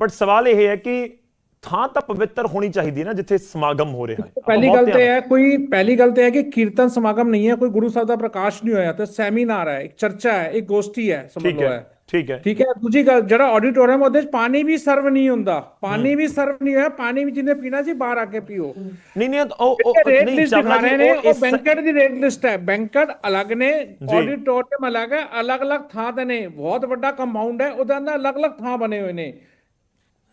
ਬਟ ਸਵਾਲ ਇਹ ਹੈ ਕਿ ਥਾਂ ਤਾਂ ਪਵਿੱਤਰ ਹੋਣੀ ਚਾਹੀਦੀ ਹੈ ਨਾ ਜਿੱਥੇ ਸਮਾਗਮ ਹੋ ਰਿਹਾ ਹੈ। ਪਹਿਲੀ ਗੱਲ ਤੇ ਹੈ ਕੋਈ ਪਹਿਲੀ ਗੱਲ ਤੇ ਹੈ ਕਿ ਕੀਰਤਨ ਸਮਾਗਮ ਨਹੀਂ ਹੈ ਕੋਈ ਗੁਰੂ ਸਾਹਿਬ ਦਾ ਪ੍ਰਕਾਸ਼ ਨਹੀਂ ਹੋਇਆ ਤੇ ਸੈਮੀਨਾਰ ਹੈ ਇੱਕ ਚਰਚਾ ਹੈ ਇੱਕ ਗੋਸ਼ਟੀ ਹੈ ਸਮਝ ਲਓ ਹੈ। ਠੀਕ ਹੈ। ਠੀਕ ਹੈ ਦੂਜੀ ਗੱਲ ਜਿਹੜਾ ਆਡੀਟੋਰੀਅਮ ਉਹਦੇ ਚ ਪਾਣੀ ਵੀ ਸਰਵ ਨਹੀਂ ਹੁੰਦਾ। ਪਾਣੀ ਵੀ ਸਰਵ ਨਹੀਂ ਹੋਇਆ ਪਾਣੀ ਵੀ ਜਿਹਨੇ ਪੀਣਾ ਸੀ ਬਾਹਰ ਆ ਕੇ ਪੀਓ। ਨਹੀਂ ਨਹੀਂ ਉਹ ਉਹ ਰੇਟ ਨਹੀਂ ਲਿਸਟ ਦਿਖਾ ਰਹੇ ਨੇ ਉਹ ਬੈਂਕਟ ਦੀ ਰੇਟ ਲਿਸਟ ਹੈ। ਬੈਂਕਟ ਅਲੱਗ ਨੇ। ਆਡੀਟੋਰੀਅਮ ਅਲੱਗ ਹੈ ਅਲੱਗ-ਅਲੱਗ ਥਾਂ ਤੇ ਨੇ। ਬਹੁਤ ਵੱਡਾ ਕੰਪਾਊਂਡ ਹੈ ਉਹਦੇ ਅੰਦਰ ਅਲੱਗ-ਅਲੱਗ ਥਾਂ ਬਣੇ ਹੋਏ ਨੇ।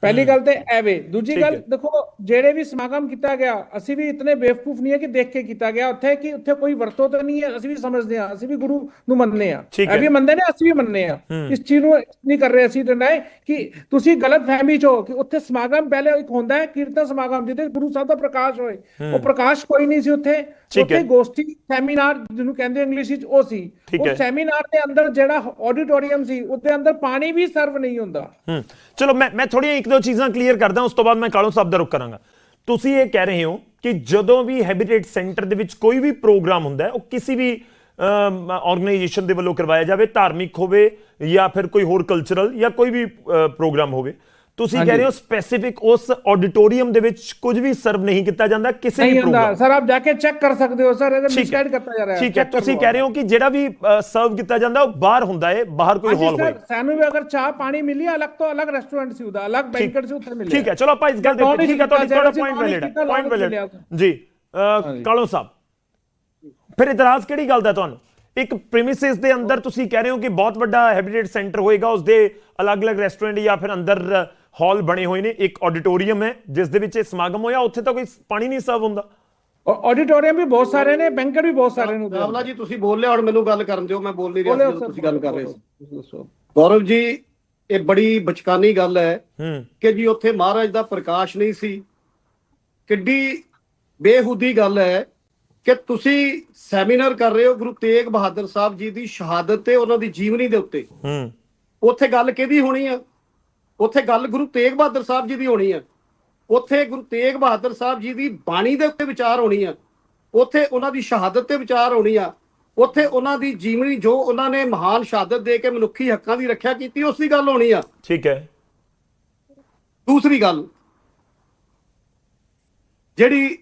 ਪਹਿਲੀ ਗੱਲ ਤੇ ਐਵੇਂ ਦੂਜੀ ਗੱਲ। ਦੇਖੋ ਜਿਹੜੇ ਵੀ ਸਮਾਗਮ ਕੀਤਾ ਗਿਆ ਅਸੀਂ ਵੀ ਇਤਨੇ ਬੇਵਕੂਫ ਨਹੀਂ ਹੈ ਕਿ ਦੇਖ ਕੇ ਕੀਤਾ ਗਿਆ। ਉੱਥੇ ਕਿ ਉੱਥੇ ਕੋਈ ਵਰਤੋਂ ਤਾਂ ਨਹੀਂ ਹੈ ਅਸੀਂ ਵੀ ਸਮਝਦੇ ਹਾਂ ਅਸੀਂ ਵੀ ਗੁਰੂ ਨੂੰ ਮੰਨਦੇ ਹਾਂ। ਇਹ ਵੀ ਮੰਨਦੇ ਨੇ ਅਸੀਂ ਵੀ ਮੰਨਦੇ ਹਾਂ। ਇਸ ਚੀਜ਼ ਨੂੰ ਨਹੀਂ ਕਰ ਰਹੇ ਅਸੀਂ ਡਿਨਾਈ ਕਿ ਤੁਸੀਂ ਗਲਤ ਫਹਿਮੀ ਚ ਹੋ ਕਿ ਉੱਥੇ ਸਮਾਗਮ ਪਹਿਲੇ ਇੱਕ ਹੁੰਦਾ ਹੈ ਕੀਰਤਨ ਸਮਾਗਮ ਜਿਹਦੇ ਗੁਰੂ ਸਾਹਿਬ ਦਾ ਪ੍ਰਕਾਸ਼ ਹੋਏ। ਉਹ ਪ੍ਰਕਾਸ਼ ਕੋਈ ਨਹੀਂ ਸੀ ਉੱਥੇ। ਉੱਥੇ ਗੋਸ਼ਟੀ ਸੈਮੀਨਾਰ ਜਿਹਨੂੰ ਕਹਿੰਦੇ ਇੰਗਲਿਸ਼ ਵਿੱਚ ਉਹ ਸੀ। ਉਹ। ਸੈਮੀਨਾਰ ਦੇ ਅੰਦਰ ਜਿਹੜਾ ਆਡੀਟੋਰੀਅਮ ਸੀ ਉਹਦੇ ਅੰਦਰ ਪਾਣੀ ਵੀ ਸਰਵ ਨਹੀਂ ਹੁੰਦਾ। ਚਲੋ ਮੈਂ ਮੈਂ ਥੋੜੀਆਂ ਇੱਕ ਦੋ ਚੀਜ਼ਾਂ ਕਲੀਅਰ ਕਰਦਾ, ਉਸ ਤੋਂ ਬਾਅਦ ਮੈਂ ਕਾਲੋ ਸਾਹਿਬ ਦਾ ਰੁਕ ਕਰਾਂਗਾ। ਤੁਸੀਂ ਇਹ ਕਹਿ ਰਹੇ ਹੋ ਕਿ ਜਦੋਂ ਵੀ ਹੈਬਿਟੇਟ ਸੈਂਟਰ ਦੇ ਵਿੱਚ ਕੋਈ ਵੀ ਪ੍ਰੋਗਰਾਮ ਹੁੰਦਾ ਉਹ ਕਿਸੇ ਵੀ ਆਰਗੇਨਾਈਜੇਸ਼ਨ ਦੇ ਵੱਲੋਂ ਕਰਵਾਇਆ ਜਾਵੇ, ਧਾਰਮਿਕ ਹੋਵੇ ਜਾਂ ਫਿਰ ਕੋਈ ਹੋਰ ਕਲਚਰਲ ਜਾਂ ਕੋਈ ਵੀ ਪ੍ਰੋਗਰਾਮ ਹੋਵੇ ਤੁਸੀਂ ਕਹਿ ਰਹੇ ਹੋ ਸਪੈਸੀਫਿਕ ਉਸ ਆਡੀਟੋਰੀਅਮ ਦੇ ਵਿੱਚ ਕੁਝ ਵੀ ਸਰਵ ਨਹੀਂ ਕੀਤਾ ਜਾਂਦਾ ਕਿਸੇ ਵੀ ਨਹੀਂ ਹੁੰਦਾ। ਪ੍ਰੋਗਰਾਮ ਸਰ ਆਪ ਜਾ ਕੇ ਚੈੱਕ ਕਰ ਸਕਦੇ ਹੋ ਸਰ ਹੈ। ਮਿਸਗਾਈਡ ਕਰਤਾ ਜਾ ਰਿਹਾ ਹੈ। ਠੀਕ ਹੈ। ਤੁਸੀਂ ਕਹਿ ਰਹੇ ਹੋ ਕਿ ਜਿਹੜਾ ਵੀ ਸਰਵ ਕੀਤਾ ਜਾਂਦਾ ਉਹ ਬਾਹਰ ਹੁੰਦਾ ਹੈ ਬਾਹਰ ਕੋਈ ਹਾਲ ਸਰ ਸਾਨੂੰ ਵੀ ਅਗਰ ਚਾਹ ਪਾਣੀ ਮਿਲੀ ਅਲੱਗ ਤੋਂ ਅਲੱਗ ਰੈਸਟੋਰੈਂਟ ਸੀ ਉਹਦਾ ਅਲੱਗ ਬੈਂਕਟ ਸੀ ਉੱਥੇ ਮਿਲਿਆ। ਠੀਕ ਹੈ। ਚਲੋ ਆਪਾਂ ਇਸ ਗੱਲ ਦੇ ਠੀਕ ਹੈ ਕੀਤਾ ਤੁਹਾਡੀ ਪੁਆਇੰਟ ਵੈਲਿਡ ਹੈ। ਕੀਤਾ, ਪੁਆਇੰਟ ਵੈਲਿਡ। ਜੀ ਕਾਲੋ ਸਾਹਿਬ। ਫਿਰ ਇਤਰਾਜ਼ ਕਿਹੜੀ ਗੱਲ ਦਾ ਤੁਹਾਨੂੰ? ਇੱਕ ਪ੍ਰੀਮਿਸਿਸ ਦੇ ਅੰਦਰ ਤੁਸੀਂ ਕਹਿ ਰਹੇ ਹੋ ਕਿ ਬਹੁਤ ਵੱਡਾ ਹੈਬਿਟੇਟ ਸੈਂਟਰ ਹੋਏਗਾ ਉਸ ਦੇ ਅਲੱਗ-ਅਲੱਗ ਰੈਸਟੋਰੈਂਟ ਜਾਂ ਫਿਰ ਅੰਦਰ ਹਾਲ ਬਣੇ ਹੋਏ ਨੇ ਇੱਕ ਆਡੀਟੋਰੀਅਮ ਹੈ ਜਿਸ ਦੇ ਵਿੱਚ ਇਹ ਸਮਾਗਮ ਹੋਇਆ ਉੱਥੇ ਤਾਂ ਕੋਈ ਪਾਣੀ ਨਹੀਂ ਸਰਵ ਹੁੰਦਾ। ਆਡੀਟੋਰੀਅਮ ਵੀ ਬਹੁਤ ਸਾਰੇ ਨੇ ਬੈਂਕਟ ਵੀ ਬਹੁਤ ਸਾਰੇ ਨੇ ਰਾਵਲਾ ਜੀ ਤੁਸੀਂ ਬੋਲ ਲਿਆ ਹੁਣ ਮੈਨੂੰ ਗੱਲ ਕਰਨ ਦਿਓ ਮੈਂ ਬੋਲ ਨਹੀਂ ਰਿਹਾ ਤੁਸੀਂ ਗੱਲ ਕਰ ਰਹੇ ਸੀ। ਦੱਸੋ। ਗੌਰਵ ਜੀ ਇਹ ਬੜੀ ਬਚਕਾਨੀ ਗੱਲ ਹੈ ਹੂੰ। ਕਿ ਜੀ ਉੱਥੇ ਮਹਾਰਾਜ ਦਾ ਪ੍ਰਕਾਸ਼ ਨਹੀਂ ਸੀ। ਕਿੱਡੀ ਬੇਹੂਦੀ ਗੱਲ ਹੈ ਕਿ ਤੁਸੀਂ ਸੈਮੀਨਾਰ ਕਰ ਰਹੇ ਹੋ ਗੁਰੂ ਤੇਗ ਬਹਾਦਰ ਸਾਹਿਬ ਜੀ ਦੀ ਸ਼ਹਾਦਤ ਤੇ ਉਹਨਾਂ ਦੀ ਜੀਵਨੀ ਦੇ ਉੱਤੇ। ਹੂੰ। ਉੱਥੇ ਗੱਲ ਕਿਹਦੀ ਹੋਣੀ ਆ? ਉੱਥੇ ਗੱਲ ਗੁਰੂ ਤੇਗ ਬਹਾਦਰ ਸਾਹਿਬ ਜੀ ਦੀ ਹੋਣੀ ਆ। ਉੱਥੇ ਗੁਰੂ ਤੇਗ ਬਹਾਦਰ ਸਾਹਿਬ ਜੀ ਦੀ ਬਾਣੀ ਦੇ ਉੱਤੇ ਵਿਚਾਰ ਹੋਣੀ ਆ। ਉੱਥੇ ਉਹਨਾਂ ਦੀ ਸ਼ਹਾਦਤ ਤੇ ਵਿਚਾਰ ਹੋਣੀ ਆ। ਉੱਥੇ ਉਹਨਾਂ ਦੀ ਜੀਵਨੀ ਜੋ ਉਹਨਾਂ ਨੇ ਮਹਾਨ ਸ਼ਹਾਦਤ ਦੇ ਕੇ ਮਨੁੱਖੀ ਹੱਕਾਂ ਦੀ ਰੱਖਿਆ ਕੀਤੀ ਉਸ ਦੀ ਗੱਲ ਹੋਣੀ ਆ। ਠੀਕ ਹੈ। ਦੂਸਰੀ ਗੱਲ ਜਿਹੜੀ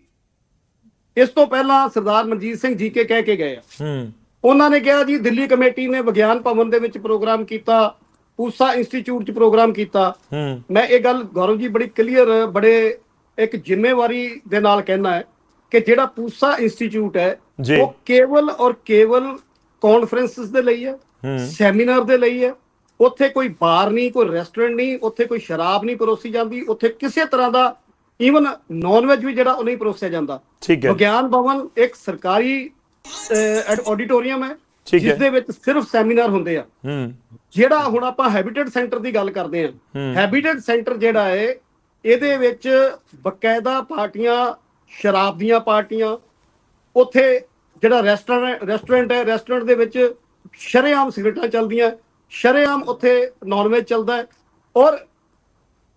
ਇਸ ਤੋਂ ਪਹਿਲਾਂ ਸਰਦਾਰ ਮਨਜੀਤ ਸਿੰਘ ਜੀ ਕੇ ਕਹਿ ਕੇ ਗਏ ਆ। ਹੂੰ। ਉਹਨਾਂ ਨੇ ਕਿਹਾ ਜੀ ਦਿੱਲੀ ਕਮੇਟੀ ਨੇ ਵਿਗਿਆਨ ਭਵਨ ਦੇ ਵਿੱਚ ਪ੍ਰੋਗਰਾਮ ਕੀਤਾ ਪੂਸਾ ਇੰਸਟੀਚਿਊਟ 'ਚ ਪ੍ਰੋਗਰਾਮ ਕੀਤਾ। ਮੈਂ ਇਹ ਗੱਲ ਗੌਰਵ ਜੀ ਬੜੀ ਕਲੀਅਰ ਬੜੇ ਇੱਕ ਜ਼ਿੰਮੇਵਾਰੀ ਦੇ ਨਾਲ ਕਹਿਣਾ ਹੈ ਕਿ ਜਿਹੜਾ ਪੂਸਾ ਇੰਸਟੀਚਿਊਟ ਹੈ। ਉਹ ਕੇਵਲ ਔਰ ਕੇਵਲ ਕਾਨਫਰੰਸਸ ਦੇ ਲਈ ਹੈ ਸੈਮੀਨਾਰ ਦੇ ਲਈ ਹੈ। ਉੱਥੇ ਕੋਈ ਬਾਰ ਨਹੀਂ ਕੋਈ ਰੈਸਟੋਰੈਂਟ ਨਹੀਂ ਉੱਥੇ ਕੋਈ ਸ਼ਰਾਬ ਨਹੀਂ ਪਰੋਸੀ ਜਾਂਦੀ ਉੱਥੇ ਕਿਸੇ ਤਰ੍ਹਾਂ ਦਾ ਈਵਨ ਨਾਨ ਵੈਜ ਵੀ ਜਿਹੜਾ ਉਹ ਨਹੀਂ ਪਰੋਸਿਆ ਜਾਂਦਾ। ਵਿਗਿਆਨ ਭਵਨ ਇੱਕ ਸਰਕਾਰੀ ਆਡੀਟੋਰੀਅਮ ਹੈ। ਜਿਸ ਦੇ ਵਿੱਚ ਸਿਰਫ ਸੈਮੀਨਾਰ ਹੁੰਦੇ ਆ। ਹੂੰ। ਜਿਹੜਾ ਹੁਣ ਆਪਾਂ ਹੈਬਿਟੇਟ ਸੈਂਟਰ ਦੀ ਗੱਲ ਕਰਦੇ। ਹਾਂ। ਹੈਬਿਟੇਟ ਸੈਂਟਰ ਜਿਹੜਾ ਹੈ ਇਹਦੇ ਵਿੱਚ ਬਕਾਇਦਾ ਪਾਰਟੀਆਂ ਸ਼ਰਾਬ ਦੀਆਂ ਪਾਰਟੀਆਂ ਉੱਥੇ ਜਿਹੜਾ ਰੈਸਟੋਰੈਂਟ ਰੈਸਟੋਰੈਂਟ ਹੈ ਰੈਸਟੋਰੈਂਟ ਦੇ ਵਿੱਚ ਸ਼ਰੇਆਮ ਸਿਗਰਟਾਂ ਚੱਲਦੀਆਂ ਸ਼ਰੇਆਮ ਉੱਥੇ ਨਾਨ ਵੈਜ ਚੱਲਦਾ ਹੈ ਔਰ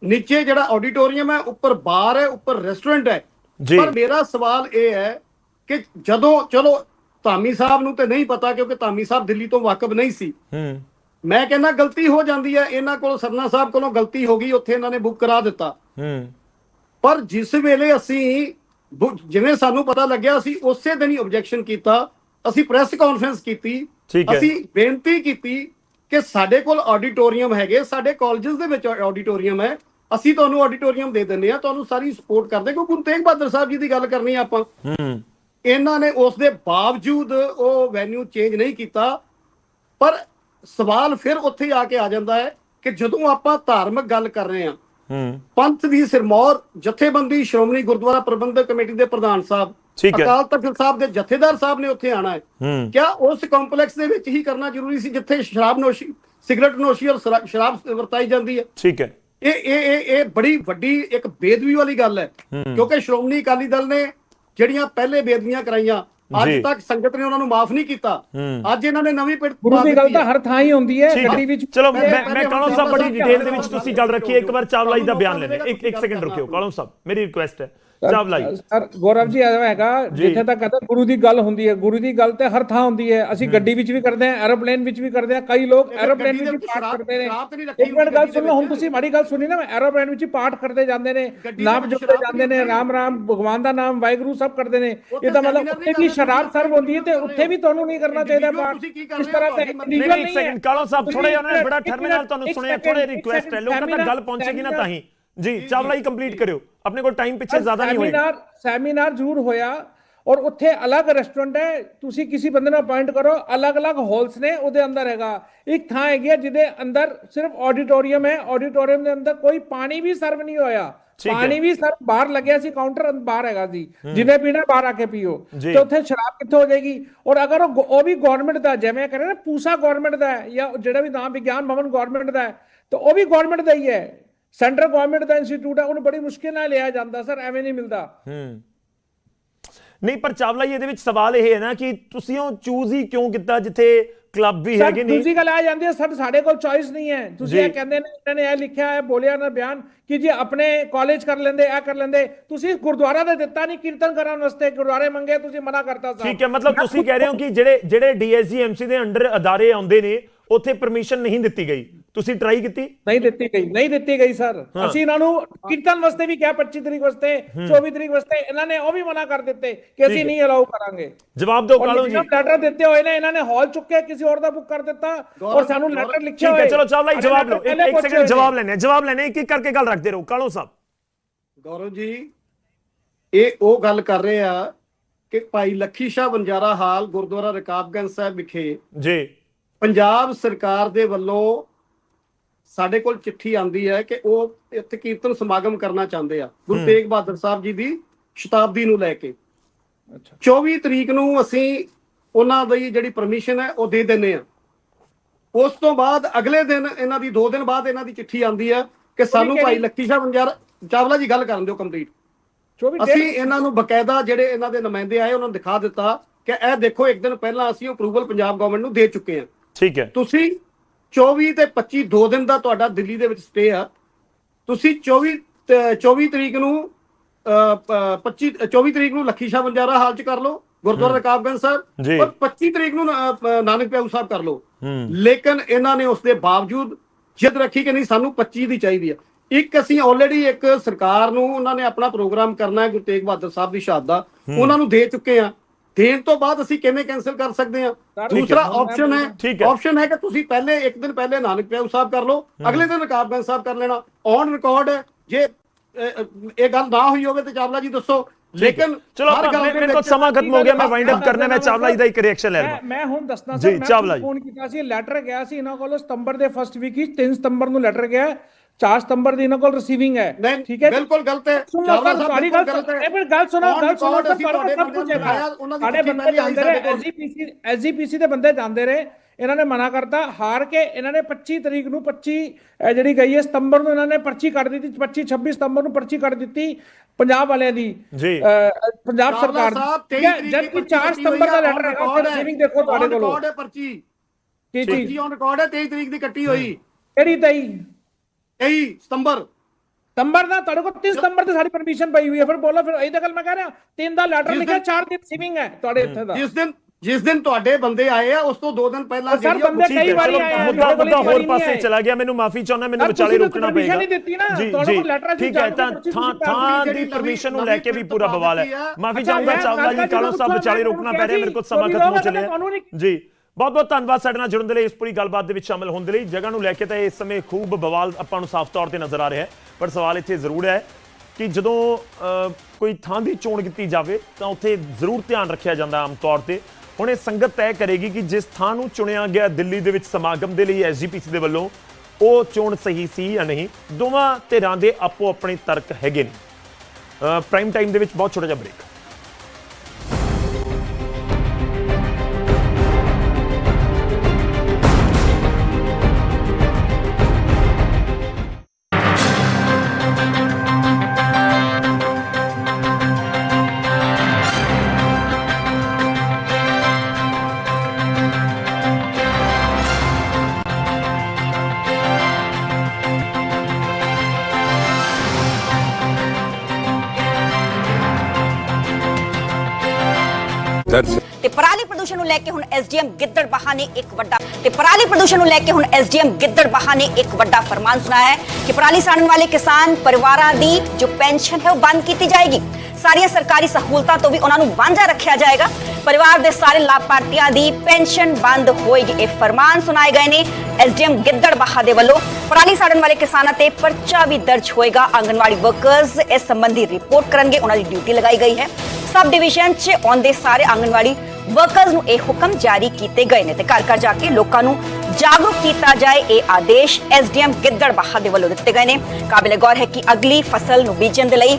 ਨੀਚੇ ਜਿਹੜਾ ਆਡੀਟੋਰੀਅਮ ਹੈ ਉੱਪਰ ਬਾਰ ਹੈ ਉੱਪਰ ਰੈਸਟੋਰੈਂਟ ਹੈ। ਪਰ ਮੇਰਾ ਸਵਾਲ ਇਹ ਹੈ ਕਿ ਜਦੋਂ ਚਲੋ ਧਾਮੀ ਸਾਹਿਬ ਨੂੰ ਤੇ ਨਹੀਂ ਪਤਾ ਕਿਉਂਕਿ ਧਾਮੀ ਸਾਹਿਬ ਦਿੱਲੀ ਤੋਂ ਵਾਕਿਫ ਨਹੀਂ ਸੀ। ਹੂੰ। ਮੈਂ ਕਹਿੰਦਾ ਗਲਤੀ ਹੋ ਜਾਂਦੀ ਹੈ ਇਹਨਾਂ ਕੋਲ ਸਰਨਾ ਸਾਹਿਬ ਕੋਲੋਂ ਗਲਤੀ ਹੋ ਗਈ ਉੱਥੇ ਇਹਨਾਂ ਨੇ ਬੁੱਕ ਕਰਾ ਦਿੱਤਾ। ਹੂੰ। ਪਰ ਜਿਸ ਵੇਲੇ ਅਸੀਂ ਜਿਵੇਂ ਸਾਨੂੰ ਪਤਾ ਲੱਗਿਆ ਅਸੀਂ ਉਸੇ ਦਿਨ ਹੀ ਆਬਜੈਕਸ਼ਨ ਕੀਤਾ ਅਸੀਂ ਪ੍ਰੈਸ ਕਾਨਫਰੰਸ ਕੀਤੀ। ਅਸੀਂ ਬੇਨਤੀ ਕੀਤੀ ਕਿ ਸਾਡੇ ਕੋਲ ਆਡੀਟੋਰੀਅਮ ਹੈਗੇ ਸਾਡੇ ਕਾਲਜਸ ਦੇ ਵਿੱਚ ਆਡੀਟੋਰੀਅਮ ਹੈ ਅਸੀਂ ਤੁਹਾਨੂੰ ਆਡੀਟੋਰੀਅਮ ਦੇ ਦਿੰਦੇ ਆ ਤੁਹਾਨੂੰ ਸਾਰੀ ਸਪੋਰਟ ਕਰਦੇ ਕਿਉਂਕਿ ਗੁਰੂ ਤੇਗ ਬਹਾਦਰ ਸਾਹਿਬ ਜੀ ਦੀ ਗੱਲ ਕਰਨੀ ਆ ਆਪਾਂ। ਹੂੰ। ਇਹਨਾਂ ਨੇ ਉਸ ਦੇ ਬਾਵਜੂਦ ਉਹ ਵੈਨਿਊ ਚੇਂਜ ਨਹੀਂ ਕੀਤਾ। ਪਰ ਸਵਾਲ ਫਿਰ ਉੱਥੇ ਆ ਕੇ ਆ ਜਾਂਦਾ ਹੈ ਕਿ ਜਦੋਂ ਆਪਾਂ ਧਾਰਮਿਕ ਗੱਲ ਕਰ ਰਹੇ ਹਾਂ ਹੂੰ। ਪੰਥ ਦੀ ਸਿਰਮੌਰ ਜਥੇਬੰਦੀ ਸ਼੍ਰੋਮਣੀ ਗੁਰਦੁਆਰਾ ਪ੍ਰਬੰਧਕ ਕਮੇਟੀ ਦੇ ਪ੍ਰਧਾਨ ਸਾਹਿਬ। ਅਕਾਲ ਤਖਤ ਸਾਹਿਬ ਦੇ ਜਥੇਦਾਰ ਸਾਹਿਬ ਨੇ ਉੱਥੇ ਆਣਾ ਹੈ। ਕਿਆ ਉਸ ਕੰਪਲੈਕਸ ਦੇ ਵਿੱਚ ਹੀ ਕਰਨਾ ਜ਼ਰੂਰੀ ਸੀ ਜਿੱਥੇ ਸ਼ਰਾਬ ਨੋਸ਼ੀ ਸਿਗਰਟ ਨੋਸ਼ੀ ਔਰ ਸ਼ਰਾ- ਸ਼ਰਾਬ ਵਰਤਾਈ ਜਾਂਦੀ ਹੈ? ਠੀਕ ਹੈ। ਇਹ ਇਹ ਇਹ ਬੜੀ ਵੱਡੀ ਇੱਕ ਬੇਦਬੀ ਵਾਲੀ ਗੱਲ ਹੈ। ਕਿਉਂਕਿ ਸ਼੍ਰੋਮਣੀ ਅਕਾਲੀ ਦਲ ਨੇ ਜਿਹੜੀਆਂ ਪਹਿਲੇ ਬੇਦਬੀਆਂ ਕਰਾਈਆਂ ਅੱਜ। ਤੱਕ ਸੰਗਤ ਨੇ ਉਹਨਾਂ ਨੂੰ ਮਾਫ ਨਹੀਂ ਕੀਤਾ। ਅੱਜ ਇਹਨਾਂ ਨੇ ਨਵੀਂ ਪਿੜ ਗੁਰੂ ਪਾ ਦੀ ਗੱਲ ਤਾਂ। ਹਰ ਥਾਂ ਹੀ ਹੁੰਦੀ ਹੈ ਗੱਡੀ ਵਿੱਚ ਚਲੋ ਮੈਂ ਮੈਂ ਪਹਿਲੇ ਕਾਲੋਂ ਸਾਹਿਬ ਬੜੀ ਡਿਟੇਲ ਦੇ ਵਿੱਚ ਤੁਸੀਂ ਗੱਲ ਰੱਖੀ ਇੱਕ ਵਾਰ ਚਾਵਲਾ ਜੀ ਦਾ ਬਿਆਨ ਲੈ ਲੈ ਸਾਨੂੰ ਇੱਕ ਇੱਕ ਸੈਕਿੰਡ ਰੁਕਿਓ। ਕਾਲੋਂ ਸਾਹਿਬ ਮੇਰੀ ਰਿਕੁਐਸਟ ਹੈ। ਚਾਵਲਾ ਜੀ ਸਰ ਗੌਰਵ ਜੀ ਐਵੇਂ ਹੈਗਾ ਜਿੱਥੇ ਤੱਕ ਕਹਿੰਦਾ ਗੁਰੂ ਦੀ ਗੱਲ ਹੁੰਦੀ ਹੈ ਗੁਰੂ ਦੀ ਗੱਲ ਤੇ ਹਰ ਥਾਂ ਹੁੰਦੀ ਹੈ। ਅਸੀਂ ਗੱਡੀ ਵਿੱਚ ਵੀ ਕਰਦੇ ਹਾਂ ਐਰੋਪਲੇਨ ਵਿੱਚ ਵੀ ਕਰਦੇ ਹਾਂ ਕਈ ਲੋਕ ਐਰੋਪਲੇਨ ਵਿੱਚ ਪਾਠ ਕਰਦੇ ਨੇ। ਤਾਂ ਇੱਕ ਮਿੰਟ ਗੱਲ ਸੁਣ ਲਓ ਹੁਣ। ਤੁਸੀਂ ਮਾੜੀ ਗੱਲ ਸੁਣੀ ਨਾ ਐਰੋਪਲੇਨ ਵਿੱਚ ਹੀ ਪਾਠ ਕਰਦੇ ਜਾਂਦੇ ਨੇ ਨਾਮ ਜਪਦੇ ਜਾਂਦੇ ਨੇ ਰਾਮ ਰਾਮ ਭਗਵਾਨ ਦਾ ਨਾਮ ਵਾਹਿਗੁਰੂ ਸਭ ਕਰਦੇ ਨੇ। ਉੱਥੇ ਇਹਦਾ ਮਤਲਬ ਉੱਥੇ ਵੀ ਸ਼ਰਾਬ ਸਰਵ ਹੁੰਦੀ ਹੈ ਤੇ ਉੱਥੇ ਵੀ ਤੁਹਾਨੂੰ ਨਹੀਂ ਕਰਨਾ ਚਾਹੀਦਾ ਪਾਠ। ਇਸ ਰਹੇ ਤਰ੍ਹਾਂ ਹੋ? ਤੇ ਤੁਹਾਡੀ ਨਹੀਂ ਨਹੀਂ ਇੱਕ ਹੈ। ਸੈਕਿੰਡ ਕਾਲੋਂ ਸਾਹਿਬ ਥੋੜੇ ਉਹਨਾਂ ਨੇ ਬੜਾ ਠਰਮੇ ਨਾਲ ਤੁਹਾਨੂੰ ਸੁਣਿਆ ਥੋੜੇ ਰਿਕੁਐਸਟ ਹੈ ਲੋਕਾਂ ਤੱਕ ਗੱਲ ਪਹੁੰਚੇਗੀ ਨਾ ਤਾਂ ਹੀ। ਜੀ ਚਾਵਲਾ ਜੀ ਕੰਪਲੀਟ ਕਰਿਓ। ਆਪਣੇ ਕੋਲ ਟਾਈਮ ਪਿੱਛੇ ਜ਼ਿਆਦਾ ਨਹੀਂ ਹੋਏਗਾ ਸੈਮੀਨਾਰ ਸੈਮੀਨਾਰ ਜ਼ਰੂਰ ਹੋਇਆ ਔਰ ਉੱਥੇ ਅਲੱਗ ਰੈਸਟੋਰੈਂਟ ਹੈ ਤੁਸੀਂ ਕਿਸੇ ਬੰਦੇ ਨੂੰ ਅਪਾਇੰਟ ਕਰੋ ਅਲੱਗ-ਅਲੱਗ ਹਾਲਸ ਨੇ ਉਹਦੇ ਅੰਦਰ ਹੈਗਾ ਇੱਕ ਥਾਂ ਹੈਗੀ ਹੈ ਜਿਹਦੇ ਅੰਦਰ ਸਿਰਫ ਆਡੀਟੋਰੀਅਮ ਹੈ ਆਡੀਟੋਰੀਅਮ ਦੇ ਅੰਦਰ ਕੋਈ ਪਾਣੀ ਵੀ ਸਰਵ ਨਹੀਂ ਹੋਇਆ ਠੀਕ ਹੈ। ਪਾਣੀ ਵੀ ਸਰ ਬਾਹਰ ਲੱਗਿਆ ਸੀ ਕਾਊਂਟਰ ਬਾਹਰ ਹੈਗਾ ਸੀ ਜਿਹਨੇ ਪੀਣਾ ਬਾਹਰ ਆ ਕੇ ਪੀਓ ਜੀ। ਤੇ ਉੱਥੇ ਸ਼ਰਾਬ ਕਿੱਥੋਂ ਹੋ ਜਾਏਗੀ ਔਰ ਅਗਰ ਉਹ ਉਹ ਵੀ ਗਵਰਨਮੈਂਟ ਦਾ ਜਿਵੇਂ ਕਰੇ ਨਾ ਪੂਸਾ ਗਵਰਨਮੈਂਟ ਦਾ ਹੈ ਜਾਂ ਜਿਹੜਾ ਵੀ ਨਾਮ ਵਿਗਿਆਨ ਭਵਨ ਗਵਰਨਮੈਂਟ ਦਾ ਹੈ ਤਾਂ ਉਹ ਵੀ ਗਵਰਨਮੈਂਟ ਦਾ ਹੀ ਹੈ ਸੈਂਟਰਲ ਗਵਰਨਮੈਂਟ ਦਾ ਇੰਸਟੀਚਿਊਟ ਹੈ ਉਹਨੂੰ ਬੜੀ ਮੁਸ਼ਕਿਲ ਨਾਲ ਲਿਆ ਜਾਂਦਾ ਸਰ ਐਵੇਂ ਨਹੀਂ ਮਿਲਦਾ। ਹੂੰ। ਨਹੀਂ ਪਰ ਚਾਵਲਾ ਜੀ ਇਹਦੇ ਵਿੱਚ ਸਵਾਲ ਇਹ ਹੈ ਨਾ ਕਿ ਤੁਸੀਂ ਉਹ ਚੂਜ਼ ਹੀ ਕਿਉਂ ਕੀਤਾ ਜਿੱਥੇ ਕਲੱਬ ਵੀ ਹੈਗੇ ਨਹੀਂ ਦੂਜੀ ਗੱਲ ਆ ਜਾਂਦੀ ਹੈ ਸਰ ਸਾਡੇ ਕੋਲ ਚੋਇਸ ਨਹੀਂ ਹੈ। ਤੁਸੀਂ। ਇਹ ਕਹਿੰਦੇ ਨੇ ਇਹਨਾਂ ਨੇ ਇਹ ਲਿਖਿਆ ਹੈ ਬੋਲਿਆ ਨਾ ਬਿਆਨ ਕਿ ਜੀ ਆਪਣੇ ਕਾਲਜ ਕਰ ਲੈਂਦੇ ਇਹ ਕਰ ਲੈਂਦੇ। ਤੁਸੀਂ ਗੁਰਦੁਆਰਾ ਦਾ ਦਿੱਤਾ ਨਹੀਂ ਕੀਰਤਨ ਕਰਨ ਵਾਸਤੇ ਗੁਰਦੁਆਰੇ ਮੰਗੇ ਤੁਸੀਂ ਮਨਾ ਕਰਤਾ ਸਰ। ਠੀਕ ਹੈ ਮਤਲਬ ਤੁਸੀਂ ਕਹਿ ਰਹੇ ਹੋ ਕਿ ਜਿਹੜੇ ਜਿਹੜੇ ਡੀਐਸਜੀ ਐਮਸੀ ਦੇ ਅੰਡਰ ਅਦਾਰੇ ਆਉਂਦੇ ਨੇ ਉੱਥੇ ਪਰਮਿਸ਼ਨ ਨਹੀਂ ਦਿੱਤੀ ਗਈ। ਤੁਸੀਂ ਟਰਾਈ ਕੀਤੀ? ਨਹੀਂ ਦਿੱਤੀ ਗਈ ਨਹੀਂ ਦਿੱਤੀ ਗਈ ਸਰ। ਅਸੀਂ ਇਹਨਾਂ ਨੂੰ ਕੀਰਤਨ ਵਾਸਤੇ ਵੀ ਕਿਹਾ 25 ਤਰੀਕ ਵਾਸਤੇ 24 ਤਰੀਕ ਵਾਸਤੇ ਇਹਨਾਂ ਨੇ ਉਹ ਵੀ ਮਨਾ ਕਰ ਦਿੱਤੇ ਕਿ ਅਸੀਂ ਨਹੀਂ ਅਲਾਉ ਕਰਾਂਗੇ। ਜਵਾਬ ਦਿਓ ਕਾਲੋ ਜੀ? ਲੈਟਰ ਦਿੱਤੇ ਹੋਏ ਨੇ ਇਹਨਾਂ ਨੇ ਹਾਲ ਚੁੱਕੇ ਕਿਸੇ ਹੋਰ ਦਾ ਬੁੱਕ ਕਰ ਦਿੱਤਾ ਔਰ ਸਾਨੂੰ ਲੈਟਰ ਲਿਖਿਆ ਠੀਕ ਹੋਇਆ ਹੈ ਚਲੋ ਜੀ ਸਾਡੇ ਜਵਾਬ ਲਓ ਇੱਕ ਸੈਕਿੰਡ ਜਵਾਬ। ਲੈਣੇ ਜਵਾਬ ਲੈਣੇ ਇੱਕ ਇੱਕ ਕਰਕੇ ਗੱਲ ਰੱਖਦੇ ਰਹੋ ਕਾਲੋ ਸਾਹਿਬ ਗੌਰਵ ਜੀ ਇਹ ਉਹ ਗੱਲ ਕਰ ਰਹੇ ਆ ਕਿ ਭਾਈ ਲੱਖੀ ਸ਼ਾਹ ਬੰਜਾਰਾ ਹਾਲ ਗੁਰਦੁਆਰਾ ਰਕਾਬਗੰਜ ਸਾਹਿਬ ਵਿਖੇ ਜੀ। ਪੰਜਾਬ ਸਰਕਾਰ ਦੇ ਵੱਲੋਂ ਸਾਡੇ ਕੋਲ ਚਿੱਠੀ ਆਂਦੀ ਹੈ ਕਿ ਉਹ ਇੱਥੇ ਕੀਰਤਨ ਸਮਾਗਮ ਕਰਨਾ ਚਾਹੁੰਦੇ ਆ। ਗੁਰੂ ਤੇਗ ਬਹਾਦਰ ਸਾਹਿਬ ਜੀ ਦੀ ਸ਼ਤਾਬਦੀ ਨੂੰ ਲੈ ਕੇ। ਅੱਛਾ। 24 ਤਰੀਕ ਨੂੰ ਅਸੀਂ ਉਹਨਾਂ ਦੀ ਜਿਹੜੀ ਪਰਮਿਸ਼ਨ ਹੈ ਉਹ ਦੇ ਦਿੰਨੇ ਆ ਉਸ ਤੋਂ ਬਾਅਦ ਅਗਲੇ ਦਿਨ ਇਹਨਾਂ ਦੀ 2 ਦਿਨ ਬਾਅਦ ਇਹਨਾਂ ਦੀ ਚਿੱਠੀ ਆਂਦੀ ਹੈ ਕਿ ਸਾਨੂੰ? ਭਾਈ ਲੱਕੀ ਸ਼ਾਹ ਬੰਜਾਰਾ ਚਾਵਲਾ ਜੀ ਗੱਲ ਕਰਨ ਦਿਓ ਕੰਪਲੀਟ। 24 ਅਸੀਂ ਇਹਨਾਂ ਨੂੰ ਬਕਾਇਦਾ ਜਿਹੜੇ ਇਹਨਾਂ ਦੇ ਨੁਮਾਇੰਦੇ ਆਏ ਉਹਨਾਂ ਨੂੰ ਦਿਖਾ ਦਿੱਤਾ ਕਿ ਇਹ ਦੇਖੋ ਇੱਕ ਦਿਨ ਪਹਿਲਾਂ ਅਸੀਂ ਅਪਰੂਵਲ ਪੰਜਾਬ ਗਵਰਨਮੈਂਟ ਨੂੰ ਦੇ ਚੁੱਕੇ ਹਾਂ। ਠੀਕ ਹੈ। ਤੁਸੀਂ 24 ਤੇ 25 ਦੋ ਦਿਨ ਦਾ ਤੁਹਾਡਾ ਦਿੱਲੀ ਦੇ ਵਿੱਚ ਸਟੇ ਆ। ਤੁਸੀਂ 24 ਤੇ 24 ਤਰੀਕ ਨੂੰ ਅਹ, ਪ- 25 24 ਤਰੀਕ ਨੂੰ ਲੱਖੀ ਸ਼ਾਹ ਬੰਜਾਰਾ ਹਾਲ ਚ ਕਰ ਲਓ ਗੁਰਦੁਆਰਾ ਰਕਾਬਗੰਜ। ਸਾਹਿਬ। ਔਰ 25 ਤਰੀਕ ਨੂੰ ਨਾਨਕ ਪਿਆਊ ਸਾਹਿਬ ਕਰ ਲਓ। ਲੇਕਿਨ ਇਹਨਾਂ ਨੇ ਉਸ ਦੇ ਬਾਵਜੂਦ ਜਿੱਦ ਰੱਖੀ ਕਿ ਨਹੀਂ ਸਾਨੂੰ 25 ਦੀ ਚਾਹੀਦੀ ਆ। ਇੱਕ ਅਸੀਂ ਆਲਰੇਡੀ ਇੱਕ ਸਰਕਾਰ ਨੂੰ ਉਹਨਾਂ ਨੇ ਆਪਣਾ ਪ੍ਰੋਗਰਾਮ ਕਰਨਾ ਹੈ ਗੁਰੂ ਤੇਗ ਬਹਾਦਰ ਸਾਹਿਬ ਦੀ ਸ਼ਹਾਦਤ ਦਾ। ਉਹਨਾਂ ਨੂੰ ਦੇ ਚੁੱਕੇ ਆ। ਦੇਣ ਤੋਂ ਬਾਅਦ ਅਸੀਂ ਕਿਵੇਂ ਕੈਨਸਲ ਕਰ ਸਕਦੇ ਆ ਹੈ। ਦੂਸਰਾ। ਆਪਸ਼ਨ ਹੈ। ਆਪਸ਼ਨ ਹੈ ਕਿ ਤੁਸੀਂ ਪਹਿਲੇ ਇੱਕ ਦਿਨ ਪਹਿਲੇ ਨਾਨਕ ਪਿਆਊ ਸਾਹਿਬ ਕਰ ਲਓ ਅਗਲੇ ਦਿਨ ਰਕਾਬਗੰਜ ਸਾਹਿਬ ਕਰ ਲੈਣਾ ਔਨ ਰਿਕਾਰਡ ਹੈ ਜੇ ਇਹ ਗੱਲ ਨਾ ਹੋਈ ਹੋਵੇ ਤੇ ਚਾਵਲਾ ਜੀ ਦੱਸੋ ਲੇਕਿਨ ਚਲੋ ਮੇਰੇ ਕੋਲ ਸਮਾਂ ਖਤਮ ਹੋ ਗਿਆ ਮੈਂ ਵਾਈਂਡ ਅਪ ਕਰਨਾ ਮੈਂ ਚਾਵਲਾ ਜੀ ਦਾ ਇੱਕ ਰਿਐਕਸ਼ਨ ਲੈ ਲਵਾਂ ਮੈਂ ਹੁਣ ਦੱਸਣਾ ਸਰ ਮੈਂ। ਫੋਨ ਕੀਤਾ ਸੀ ਲੈਟਰ ਗਿਆ ਸੀ ਇਹਨਾਂ ਕੋਲ ਸਤੰਬਰ ਦੇ ਫਸਟ ਵੀਕ ਵਿੱਚ 3 ਸਤੰਬਰ ਨੂੰ ਲੈਟਰ ਗਿਆ 4 ਸਤੰਬਰ ਦੀ ਇਹਨਾਂ ਕੋਲ ਰਿਸੀਵਿੰਗ ਹੈ ਠੀਕ ਹੈ ਬਿਲਕੁਲ ਗਲਤ ਹੈ ਸੁਣੋ ਚਾਵਲਾ ਸਰ ਸਾਹਿਬ ਤੁਹਾਡੀ ਬਿਲਕੁਲ ਗੱਲ ਗਲਤ ਹੈ ਇਹ ਫਿਰ ਗੱਲ ਸੁਣੋ ਗੱਲ ਸੁਣੋ record ਸਰ ਸਭ ਕੁਝ ਦੀ ਸਾਡੇ ਬੰਦੇ ਜਾਂਦੇ ਸਾਡੇ ਰਹੇ। ਐਸਜੀਪੀਸੀ ਐਸਜੀਪੀਸੀ ਦੇ ਬੰਦੇ ਜਾਂਦੇ ਰਹੇ ਇਹਨਾਂ ਨੇ ਮਨਾ ਕਰਤਾ ਹਾਰ ਕੇ ਇਹਨਾਂ ਨੇ 25 ਤਰੀਕ ਨੂੰ 25 ਇਹ ਜਿਹੜੀ ਗਈ ਹੈ ਸਤੰਬਰ ਨੂੰ ਇਹਨਾਂ ਨੇ ਪਰਚੀ ਕੱਢ ਦਿੱਤੀ 25 26 ਸਤੰਬਰ ਨੂੰ ਪਰਚੀ ਕੱਢ ਦਿੱਤੀ ਪੰਜਾਬ ਵਾਲਿਆਂ ਦੀ ਜੀ। ਪੰਜਾਬ ਸਰਕਾਰ ਦੀ 23 ਹੈ ਜਦ ਦੀ ਕਿ ਪਰਚੀ 4 ਕੱਟੀ ਸਤੰਬਰ ਦਾ ਹੈ, ਲੈਟਰ ਹੈਗਾ ਫਿਰ ਹੈ। ਰਿਸੀਵਿੰਗ ਦੇਖੋ ਤੁਹਾਡੇ ਕੋਲੋਂ ਹੈ ਪਰਚੀ ਕੀ ਪਰਚੀ ਚੀਜ਼ ਔਨ ਰਿਕਾਰਡ ਹੈ 23 ਤਰੀਕ ਦੀ ਕੱਟੀ ਹੋਈ ਕਿਹੜੀ ਤਈ 23 ਸਤੰਬਰ। ਸਤੰਬਰ ਦਾ ਤੁਹਾਡੇ ਕੋਲ 3 ਸਤੰਬਰ ਤੇ ਸਾਡੀ ਪਰਮਿਸ਼ਨ ਪਈ ਹੋਈ ਹੈ ਫਿਰ ਬੋਲੋ ਫਿਰ ਇਹੀ ਤਾਂ ਗੱਲ ਮੈਂ ਕਹਿ ਰਿਹਾ ਤਿੰਨ ਦਾ ਲੈਟਰ ਲਿਖਿਆ 4 ਦਿਨ ਸਿਵਿੰਗ ਹੈ ਤੁਹਾਡੇ ਇੱਥੇ ਦਾ। ਜਿਸ ਦਿਨ ਜਿਸ ਦਿਨ ਤੁਹਾਡੇ ਬੰਦੇ ਆਏ ਆ ਉਸ ਤੋਂ 2 ਦਿਨ ਪਹਿਲਾਂ ਜਿਹੜੀ ਉਹ ਬੰਦੇ ਕਈ ਵਾਰੀ ਆਏ ਆ, ਮੁੱਦਾ ਮੁੱਦਾ ਹੋਰ ਪਾਸੇ ਚਲਾ ਗਿਆ ਮੈਨੂੰ ਮਾਫੀ ਚਾਹੁੰਦਾ ਮੈਨੂੰ ਵਿਚਾਲੇ ਰੁਕਣਾ ਪਏਗਾ। ਨਹੀਂ ਦਿੱਤੀ ਨਾ, letter ਸੀ, ਠੀਕ ਹੈ ਚਾਰ ਤਾਂ ਥਾਂ ਥਾਂ ਦੀ ਪਰਮਿਸ਼ਨ ਨੂੰ ਲੈ ਕੇ ਵੀ ਪੂਰਾ ਬਵਾਲ ਹੈ। ਮਾਫੀ ਮੈਂ ਚਾਵਲਾ ਜੀ ਕਾਲੋ ਸਾਹਿਬ ਵਿਚਾਲੇ ਤੁਹਾਨੂੰ ਰੁਕਣਾ ਪੈ ਰਿਹਾ ਮੇਰੇ ਕੋਲ ਸਮਾਂ ਖਤਮ ਹੋ ਚੱਲਿਆ। ਤੁਹਾਨੂੰ ਜੀ। ਬਹੁਤ ਬਹੁਤ ਧੰਨਵਾਦ ਸਾਡੇ ਨਾਲ ਜੁੜਨ ਦੇ ਲਈ, ਇਸ ਪੂਰੀ ਗੱਲਬਾਤ ਦੇ ਵਿੱਚ ਸ਼ਾਮਲ ਹੋਣ ਦੇ ਲਈ। ਜਗ੍ਹਾ ਨੂੰ ਲੈ ਕੇ ਤਾਂ ਇਸ ਸਮੇਂ ਖੂਬ ਬਵਾਲ ਆਪਾਂ ਨੂੰ ਸਾਫ਼ ਤੌਰ ਤੇ ਨਜ਼ਰ ਆ ਰਿਹਾ ਹੈ। ਪਰ ਸਵਾਲ ਇੱਥੇ ਜ਼ਰੂਰ ਹੈ ਕਿ ਜਦੋਂ ਕੋਈ ਥਾਂ ਦੀ ਚੋਣ ਕੀਤੀ ਜਾਵੇ, ਤਾਂ ਉੱਥੇ ਜ਼ਰੂਰ ਧਿਆਨ ਰੱਖਿਆ ਜਾਂਦਾ ਆਮ ਤੌਰ ਤੇ। ਹੁਣ ਇਹ ਸੰਗਤ ਤੈਅ ਕਰੇਗੀ ਕਿ ਜਿਸ ਥਾਂ ਨੂੰ ਚੁਣਿਆ ਗਿਆ ਦਿੱਲੀ ਦੇ ਵਿੱਚ ਸਮਾਗਮ ਦੇ ਲਈ ਐਸਜੀਪੀਸੀ ਦੇ ਵੱਲੋਂ, ਉਹ ਚੋਣ ਸਹੀ ਸੀ ਜਾਂ ਨਹੀਂ? ਦੋਵਾਂ ਧਿਰਾਂ ਦੇ ਆਪੋ ਆਪਣੇ ਤਰਕ ਹੈਗੇ ਨੇ। ਪ੍ਰਾਈਮ ਟਾਈਮ ਦੇ ਵਿੱਚ ਬਹੁਤ ਛੋਟਾ ਜਿਹਾ ਬ੍ਰੇਕ ਪ੍ਰਦੂਸ਼ਣ ਨੂੰ ਲੈ ਕੇ ਹੁਣ ਐਸਡੀਐਮ ਗਿੱਦੜਬਾਹਾ ਨੇ ਇੱਕ ਵੱਡਾ ਤੇ ਪਰਾਲੀ ਪ੍ਰਦੂਸ਼ਣ ਨੂੰ ਲੈ ਕੇ ਹੁਣ ਐਸਡੀਐਮ ਗਿੱਦੜਬਾਹਾ ਨੇ ਇੱਕ ਵੱਡਾ ਫਰਮਾਨ ਸੁਣਾਇਆ ਹੈ ਕਿ ਪਰਾਲੀ ਸਾੜਨ ਵਾਲੇ ਕਿਸਾਨ ਪਰਿਵਾਰਾਂ ਦੀ ਜੋ ਪੈਨਸ਼ਨ ਹੈ ਉਹ ਬੰਦ ਕੀਤੀ ਜਾਏਗੀ। ਸਾਰੀਆਂ ਸਰਕਾਰੀ ਸਹੂਲਤਾਂ ਤੋਂ ਵੀ ਉਹਨਾਂ ਨੂੰ ਵਾਂਝਾ ਰੱਖਿਆ ਜਾਏਗਾ। ਪਰਿਵਾਰ ਦੇ ਸਾਰੇ ਲਾਭਪਾਤਰੀਆਂ ਦੀ ਪੈਨਸ਼ਨ ਬੰਦ ਹੋਏਗੀ, ਇਹ ਫਰਮਾਨ ਸੁਣਾਏ ਗਏ ਨੇ ਐਸਡੀਐਮ ਗਿੱਦੜਬਾਹਾ ਦੇ ਵੱਲੋਂ। ਪਰਾਲੀ ਸਾੜਨ ਵਾਲੇ ਕਿਸਾਨਾਂ ਤੇ ਪਰਚਾ ਵੀ ਦਰਜ ਹੋਏਗਾ। ਆਂਗਨਵਾੜੀ ਵਰਕਰਸ ਇਸ ਸੰਬੰਧੀ ਰਿਪੋਰਟ ਕਰਨਗੇ, ਉਹਨਾਂ ਦੀ ਡਿਊਟੀ ਲਗਾਈ ਗਈ ਹੈ। ਸਬ ਡਿਵੀਜ਼ਨ 'ਚ ਆਉਂਦੇ ਸਾਰੇ ਆਂਗਨਵਾੜੀ ਵਰਕਰਸ ਨੂੰ ਇਹ ਹੁਕਮ ਜਾਰੀ ਕੀਤੇ ਗਏ ਨੇ ਤੇ ਘਰ ਘਰ ਜਾ ਕੇ ਲੋਕਾਂ ਨੂੰ ਜਾਗਰੂਕ ਕੀਤਾ ਜਾਏ, ਇਹ ਆਦੇਸ਼ ਐਸਡੀਐਮ ਗਿੱਦੜਬਾਹਾ ਦੇ ਵੱਲੋਂ ਦਿੱਤੇ ਗਏ ਨੇ। ਕਾਬਿਲ ਗੌਰ ਹੈ ਕਿ ਅਗਲੀ ਫਸਲ ਨੂੰ ਬੀਜਣ ਦੇ ਲਈ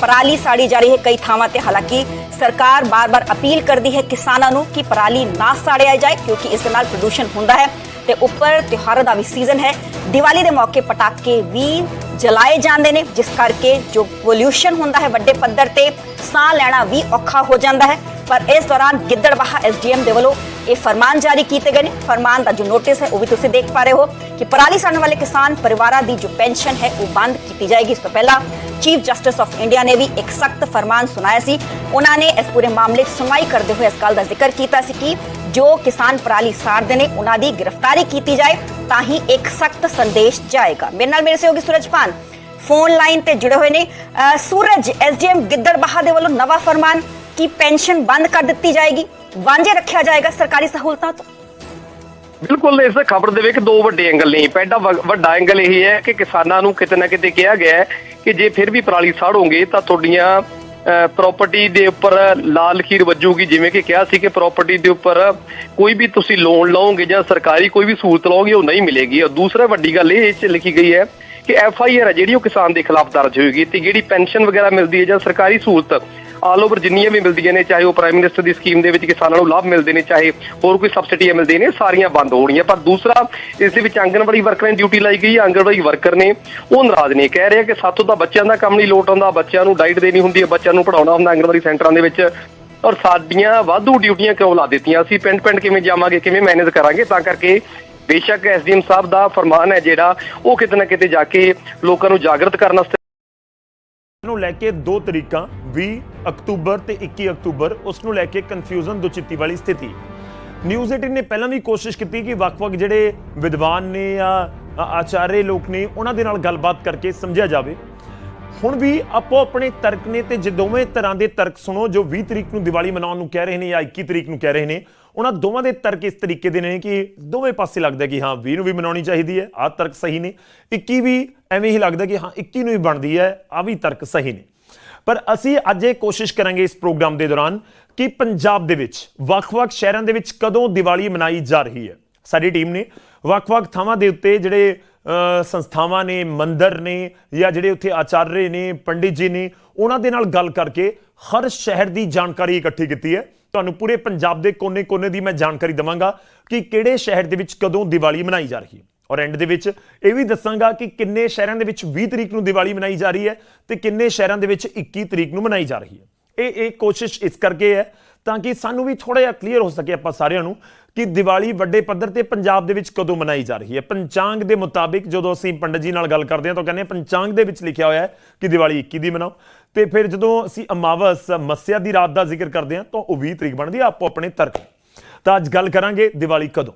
ਪਰਾਲੀ ਸਾੜੀ ਜਾ ਰਹੀ ਹੈ ਕਈ ਥਾਵਾਂ ਤੇ। ਹਾਲਾਂਕਿ ਸਰਕਾਰ ਬਾਰ-ਬਾਰ ਅਪੀਲ ਕਰਦੀ ਹੈ ਕਿਸਾਨਾਂ ਨੂੰ ਕਿ ਪਰਾਲੀ ਨਾ ਸਾੜਿਆ ਜਾਏ ਕਿਉਂਕਿ ਇਸ ਦੇ ਨਾਲ ਪ੍ਰਦੂਸ਼ਣ ਹੁੰਦਾ ਹੈ ਤੇ ਉੱਪਰ ਤਿਉਹਾਰਾਂ ਦਾ ਵੀ ਸੀਜ਼ਨ ਹੈ। ਦੀਵਾਲੀ ਦੇ ਮੌਕੇ ਪਟਾਕੇ ਵੀ ਜਲਾਏ ਜਾਂਦੇ ਨੇ, ਜਿਸ ਕਰਕੇ ਜੋ ਪੋਲਿਊਸ਼ਨ ਹੁੰਦਾ ਹੈ ਵੱਡੇ ਪੱਧਰ ਤੇ, ਸਾਹ ਲੈਣਾ ਵੀ ਔਖਾ ਹੋ ਜਾਂਦਾ ਹੈ। ਪਰ ਇਸ ਦੌਰਾਨ ਗਿੱਦੜਬਾਹਾ ਐਸਡੀਐਮ ਦੇ ਵੱਲੋਂ ਇਹ ਫਰਮਾਨ ਜਾਰੀ ਕੀਤੇ ਗਏ ਨੇ। ਫਰਮਾਨ ਦਾ ਜੋ ਨੋਟਿਸ ਹੈ, ਉਹ ਵੀ ਤੁਸੀਂ ਦੇਖ ਪਾ ਰਹੇ ਹੋ ਕਿ ਪਰਾਲੀ ਸਾੜਨ ਵਾਲੇ ਕਿਸਾਨ ਪਰਿਵਾਰਾਂ ਦੀ ਜੋ ਪੈਨਸ਼ਨ ਹੈ, ਉਹ ਬੰਦ ਕੀਤੀ ਜਾਏਗੀ। ਇਸ ਤੋਂ ਪਹਿਲਾਂ ਚੀਫ ਜਸਟਿਸ ਆਫ ਇੰਡੀਆ ਨੇ ਵੀ ਇੱਕ ਸਖਤ ਫਰਮਾਨ ਸੁਣਾਇਆ ਸੀ। ਉਹਨਾਂ ਨੇ ਇਸ ਪੂਰੇ ਮਾਮਲੇ 'ਚ ਸੁਣਵਾਈ ਕਰਦੇ ਹੋਏ ਇਸ ਗੱਲ ਦਾ ਜ਼ਿਕਰ ਕੀਤਾ ਸੀ ਕਿ ਜੋ ਕਿਸਾਨ ਪਰਾਲੀ ਸਾੜਦੇ ਨੇ, ਉਹਨਾਂ ਦੀ ਗ੍ਰਿਫਤਾਰੀ ਕੀਤੀ ਜਾਏ, ਤਾਂ ਹੀ ਇੱਕ ਸਖਤ ਸੰਦੇਸ਼ ਜਾਏਗਾ। ਮੇਰੇ ਨਾਲ ਮੇਰੇ ਸਹਿਯੋਗੀ ਸੂਰਜ ਪਾਨ। ਫੋਨ ਲਾਈਨ ਤੇ ਜੁੜੇ ਹੋਏ ਨੇ। ਅਹ ਸੂਰਜ ਐਸਡੀਐਮ ਗਿੱਦੜਬਾਹਾ ਦੇ ਵੱਲੋਂ ਨਵਾਂ ਫਰਮਾਨ ਕਿ ਪੈਨਸ਼ਨ ਬੰਦ ਕਰ ਦਿੱਤੀ ਜਾਏਗੀ? ਵਾਂਝੇ ਰੱਖਿਆ ਜਾਏਗਾ ਸਰਕਾਰੀ ਸਹੂਲਤਾਂ ਤੋਂ? ਬਿਲਕੁਲ, ਇਸ ਖਬਰ ਦੇ ਵਿੱਚ ਦੋ ਵੱਡੇ ਐਂਗਲ ਨੇ। ਪਹਿਲਾ ਵੱਡਾ ਐਂਗਲ ਇਹ ਹੈ ਕਿ ਕਿਸਾਨਾਂ ਨੂੰ ਕਿਤੇ ਨਾ ਕਿਤੇ ਕਿਹਾ ਗਿਆ ਕਿ ਜੇ ਫਿਰ ਵੀ ਪਰਾਲੀ ਸਾੜੋਗੇ ਤਾਂ ਤੁਹਾਡੀਆਂ ਪ੍ਰਾਪਰਟੀ ਦੇ ਉੱਪਰ ਲਾਲ ਲਕੀਰ ਵੱਜੂਗੀ। ਜਿਵੇਂ ਕਿ ਕਿਹਾ ਸੀ ਕਿ ਪ੍ਰਾਪਰਟੀ ਦੇ ਉੱਪਰ ਕੋਈ ਵੀ ਤੁਸੀਂ ਲੋਨ ਲਓਗੇ ਜਾਂ ਸਰਕਾਰੀ ਕੋਈ ਵੀ ਸਹੂਲਤ ਲਓਗੇ, ਉਹ ਨਹੀਂ ਮਿਲੇਗੀ। ਔਰ ਦੂਸਰਾ ਵੱਡੀ ਗੱਲ ਇਹ ਚ ਲਿਖੀ ਗਈ ਹੈ ਕਿ ਐਫ ਆਈ ਆਰ ਹੈ ਜਿਹੜੀ ਉਹ ਕਿਸਾਨ ਦੇ ਖਿਲਾਫ ਦਰਜ ਹੋਏਗੀ ਤੇ ਜਿਹੜੀ ਪੈਨਸ਼ਨ ਵਗੈਰਾ ਮਿਲਦੀ ਹੈ ਜਾਂ ਸਰਕਾਰੀ ਸਹੂਲਤ ਆਲ ਓਵਰ ਜਿੰਨੀਆਂ ਵੀ ਮਿਲਦੀਆਂ ਨੇ, ਚਾਹੇ ਉਹ ਪ੍ਰਾਈਮ ਮਿਨਿਸਟਰ ਦੀ ਸਕੀਮ ਦੇ ਵਿੱਚ ਕਿਸਾਨਾਂ ਨੂੰ ਲਾਭ ਮਿਲਦੇ ਨੇ, ਚਾਹੇ ਹੋਰ ਕੋਈ ਸਬਸਿਡੀਆਂ ਮਿਲਦੀਆਂ ਨੇ ਸਾਰੀਆਂ ਬੰਦ ਹੋਣੀਆਂ ਪਰ ਦੂਸਰਾ, ਇਸ ਦੇ ਵਿੱਚ ਆਂਗਣਵਾੜੀ ਵਰਕਰਾਂ ਦੀ ਡਿਊਟੀ ਲਾਈ ਗਈ ਹੈ ਆਂਗਣਵਾੜੀ ਵਰਕਰ ਨੇ, ਉਹ ਨਾਰਾਜ਼ ਨੇ, ਕਹਿ ਰਹੇ ਆ ਕਿ ਸਾਥੋਂ ਤਾਂ ਬੱਚਿਆਂ ਦਾ ਕੰਮ ਨਹੀਂ ਲੋਟ ਆਉਂਦਾ, ਬੱਚਿਆਂ ਨੂੰ ਡਾਈਟ ਦੇਣੀ ਹੁੰਦੀ ਹੈ, ਬੱਚਿਆਂ ਨੂੰ ਪੜਾਉਣਾ ਹੁੰਦਾ ਆਂਗਣਵਾੜੀ ਸੈਂਟਰਾਂ ਦੇ ਵਿੱਚ। ਔਰ ਸਾਡੀਆਂ ਵਾਧੂ ਡਿਊਟੀਆਂ ਕਿਉਂ ਲਾ ਦਿੱਤੀਆਂ? ਅਸੀਂ ਪਿੰਡ ਪਿੰਡ ਕਿਵੇਂ ਜਾਵਾਂਗੇ, ਕਿਵੇਂ ਮੈਨੇਜ ਕਰਾਂਗੇ? ਤਾਂ ਕਰਕੇ ਬੇਸ਼ੱਕ ਐਸਡੀਐਮ ਸਾਹਿਬ ਦਾ ਫਰਮਾਨ ਹੈ ਜਿਹੜਾ, ਉਹ ਕਿਤੇ ਨਾ ਕਿਤੇ ਜਾ ਕੇ ਲੋਕਾਂ ਨੂੰ ਜਾਗਰਤ ਕਰਨ ਵਾਸਤੇ ਨੂੰ ਲੈ ਕੇ ਦੋ ਤਰੀਕਾਂ 20 ਅਕਤੂਬਰ ਤੇ 21 ਅਕਤੂਬਰ, ਉਸ ਨੂੰ ਲੈ ਕੇ ਕਨਫਿਊਜ਼ਨ ਦੁਚਿੱਤੀ ਵਾਲੀ ਸਥਿਤੀ। ਨਿਊਜ਼ 18 ਨੇ ਪਹਿਲਾਂ ਵੀ ਕੋਸ਼ਿਸ਼ ਕੀਤੀ ਕਿ ਵੱਖ-ਵੱਖ ਜਿਹੜੇ ਵਿਦਵਾਨ ਨੇ ਜਾਂ ਆਚਾਰੇ ਲੋਕ ਨੇ, ਉਹਨਾਂ ਦੇ ਨਾਲ ਗੱਲਬਾਤ ਕਰਕੇ ਸਮਝਿਆ ਜਾਵੇ। ਹੁਣ ਵੀ ਆਪੋ ਆਪਣੇ ਤਰਕ ਨੇ ਤੇ ਜੇ ਦੋਵੇਂ ਤਰ੍ਹਾਂ ਦੇ ਤਰਕ ਸੁਣੋ, ਜੋ 20 ਤਰੀਕ ਨੂੰ ਦੀਵਾਲੀ ਮਨਾਉਣ ਨੂੰ ਕਹਿ ਰਹੇ ਨੇ ਜਾਂ 21 ਤਰੀਕ ਨੂੰ ਕਹਿ ਰਹੇ ਨੇ ਉਹਨਾਂ ਦੋਵਾਂ ਦੇ ਤਰਕ ਇਸ ਤਰੀਕੇ ਦੇ ਨੇ ਕਿ ਦੋਵੇਂ ਪਾਸੇ ਲੱਗਦਾ ਕਿ ਹਾਂ 20 ਨੂੰ ਵੀ ਮਨਾਉਣੀ ਚਾਹੀਦੀ ਹੈ, ਆਹ ਤਰਕ ਸਹੀ ਨੇ। 21 ਵੀ ਐਵੇਂ ਹੀ ਲੱਗਦਾ ਕਿ ਹਾਂ 21 ਨੂੰ ਹੀ ਬਣਦੀ ਹੈ ਆ ਵੀ ਤਰਕ ਸਹੀ ਨੇ। ਪਰ ਅਸੀਂ ਅੱਜ ਇਹ ਕੋਸ਼ਿਸ਼ ਕਰਾਂਗੇ ਇਸ ਪ੍ਰੋਗਰਾਮ ਦੇ ਦੌਰਾਨ ਕਿ ਪੰਜਾਬ ਦੇ ਵਿੱਚ ਵੱਖ-ਵੱਖ ਸ਼ਹਿਰਾਂ ਦੇ ਵਿੱਚ ਕਦੋਂ ਦੀਵਾਲੀ ਮਨਾਈ ਜਾ ਰਹੀ ਹੈ। ਸਾਡੀ ਟੀਮ ਨੇ ਵੱਖ-ਵੱਖ ਥਾਵਾਂ ਦੇ ਉੱਤੇ ਜਿਹੜੇ ਸੰਸਥਾਵਾਂ ਨੇ, ਮੰਦਰ ਨੇ ਜਾਂ ਜਿਹੜੇ ਉੱਥੇ ਆਚਾਰਯ ਨੇ, ਪੰਡਿਤ ਜੀ ਨੇ, ਉਹਨਾਂ ਦੇ ਨਾਲ ਗੱਲ ਕਰਕੇ ਹਰ ਸ਼ਹਿਰ ਦੀ ਜਾਣਕਾਰੀ ਇਕੱਠੀ ਕੀਤੀ ਹੈ। ਤੁਹਾਨੂੰ ਪੂਰੇ ਪੰਜਾਬ ਦੇ ਕੋਨੇ-ਕੋਨੇ ਦੀ ਮੈਂ ਜਾਣਕਾਰੀ ਦਵਾਂਗਾ ਕਿ ਕਿਹੜੇ ਸ਼ਹਿਰ ਦੇ ਵਿੱਚ ਕਦੋਂ ਦੀਵਾਲੀ ਮਨਾਈ ਜਾ ਰਹੀ ਹੈ। ਔਰ ਐਂਡ ਦੇ ਵਿੱਚ ਇਹ ਵੀ ਦੱਸਾਂਗਾ ਕਿ ਕਿੰਨੇ ਸ਼ਹਿਰਾਂ ਦੇ ਵਿੱਚ 20 ਤਰੀਕ ਨੂੰ ਦੀਵਾਲੀ ਮਨਾਈ ਜਾ ਰਹੀ ਹੈ ਤੇ ਕਿੰਨੇ ਸ਼ਹਿਰਾਂ ਦੇ ਵਿੱਚ 21 ਤਰੀਕ ਨੂੰ ਮਨਾਈ ਜਾ ਰਹੀ ਹੈ। ਇਹ ਇਹ ਕੋਸ਼ਿਸ਼ ਇਸ ਕਰਕੇ ਹੈ ਤਾਂ ਕਿ ਸਾਨੂੰ ਵੀ ਥੋੜਾ ਜਿਹਾ ਕਲੀਅਰ ਹੋ ਸਕੇ ਆਪਾਂ ਸਾਰਿਆਂ ਨੂੰ ਕਿ ਦੀਵਾਲੀ ਵੱਡੇ ਪੱਧਰ ਤੇ ਪੰਜਾਬ ਦੇ ਵਿੱਚ ਕਦੋਂ ਮਨਾਈ ਜਾ ਰਹੀ ਹੈ। ਪੰਚਾਂਗ ਦੇ ਮੁਤਾਬਿਕ ਜਦੋਂ ਅਸੀਂ ਪੰਡਤ ਜੀ ਨਾਲ ਗੱਲ ਕਰਦੇ ਹਾਂ ਤਾਂ ਕਹਿੰਦੇ ਆ, ਪੰਚਾਂਗ ਦੇ ਵਿੱਚ ਲਿਖਿਆ ਹੋਇਆ ਹੈ ਕਿ ਦੀਵਾਲੀ 21 ਦੀ ਮਨਾਓ। ਤੇ ਫਿਰ ਜਦੋਂ ਅਸੀਂ ਅਮਾਵਸ, ਮੱਸਿਆ ਦੀ ਰਾਤ ਦਾ ਜ਼ਿਕਰ ਕਰਦੇ ਹਾਂ, ਤਾਂ ਉਹ 20 ਤਰੀਕ ਬਣਦੀ ਹੈ ਆਪੋ ਆਪਣੇ ਤਰਕ ਤਾਂ ਅੱਜ ਗੱਲ ਕਰਾਂਗੇ ਦੀਵਾਲੀ ਕਦੋਂ?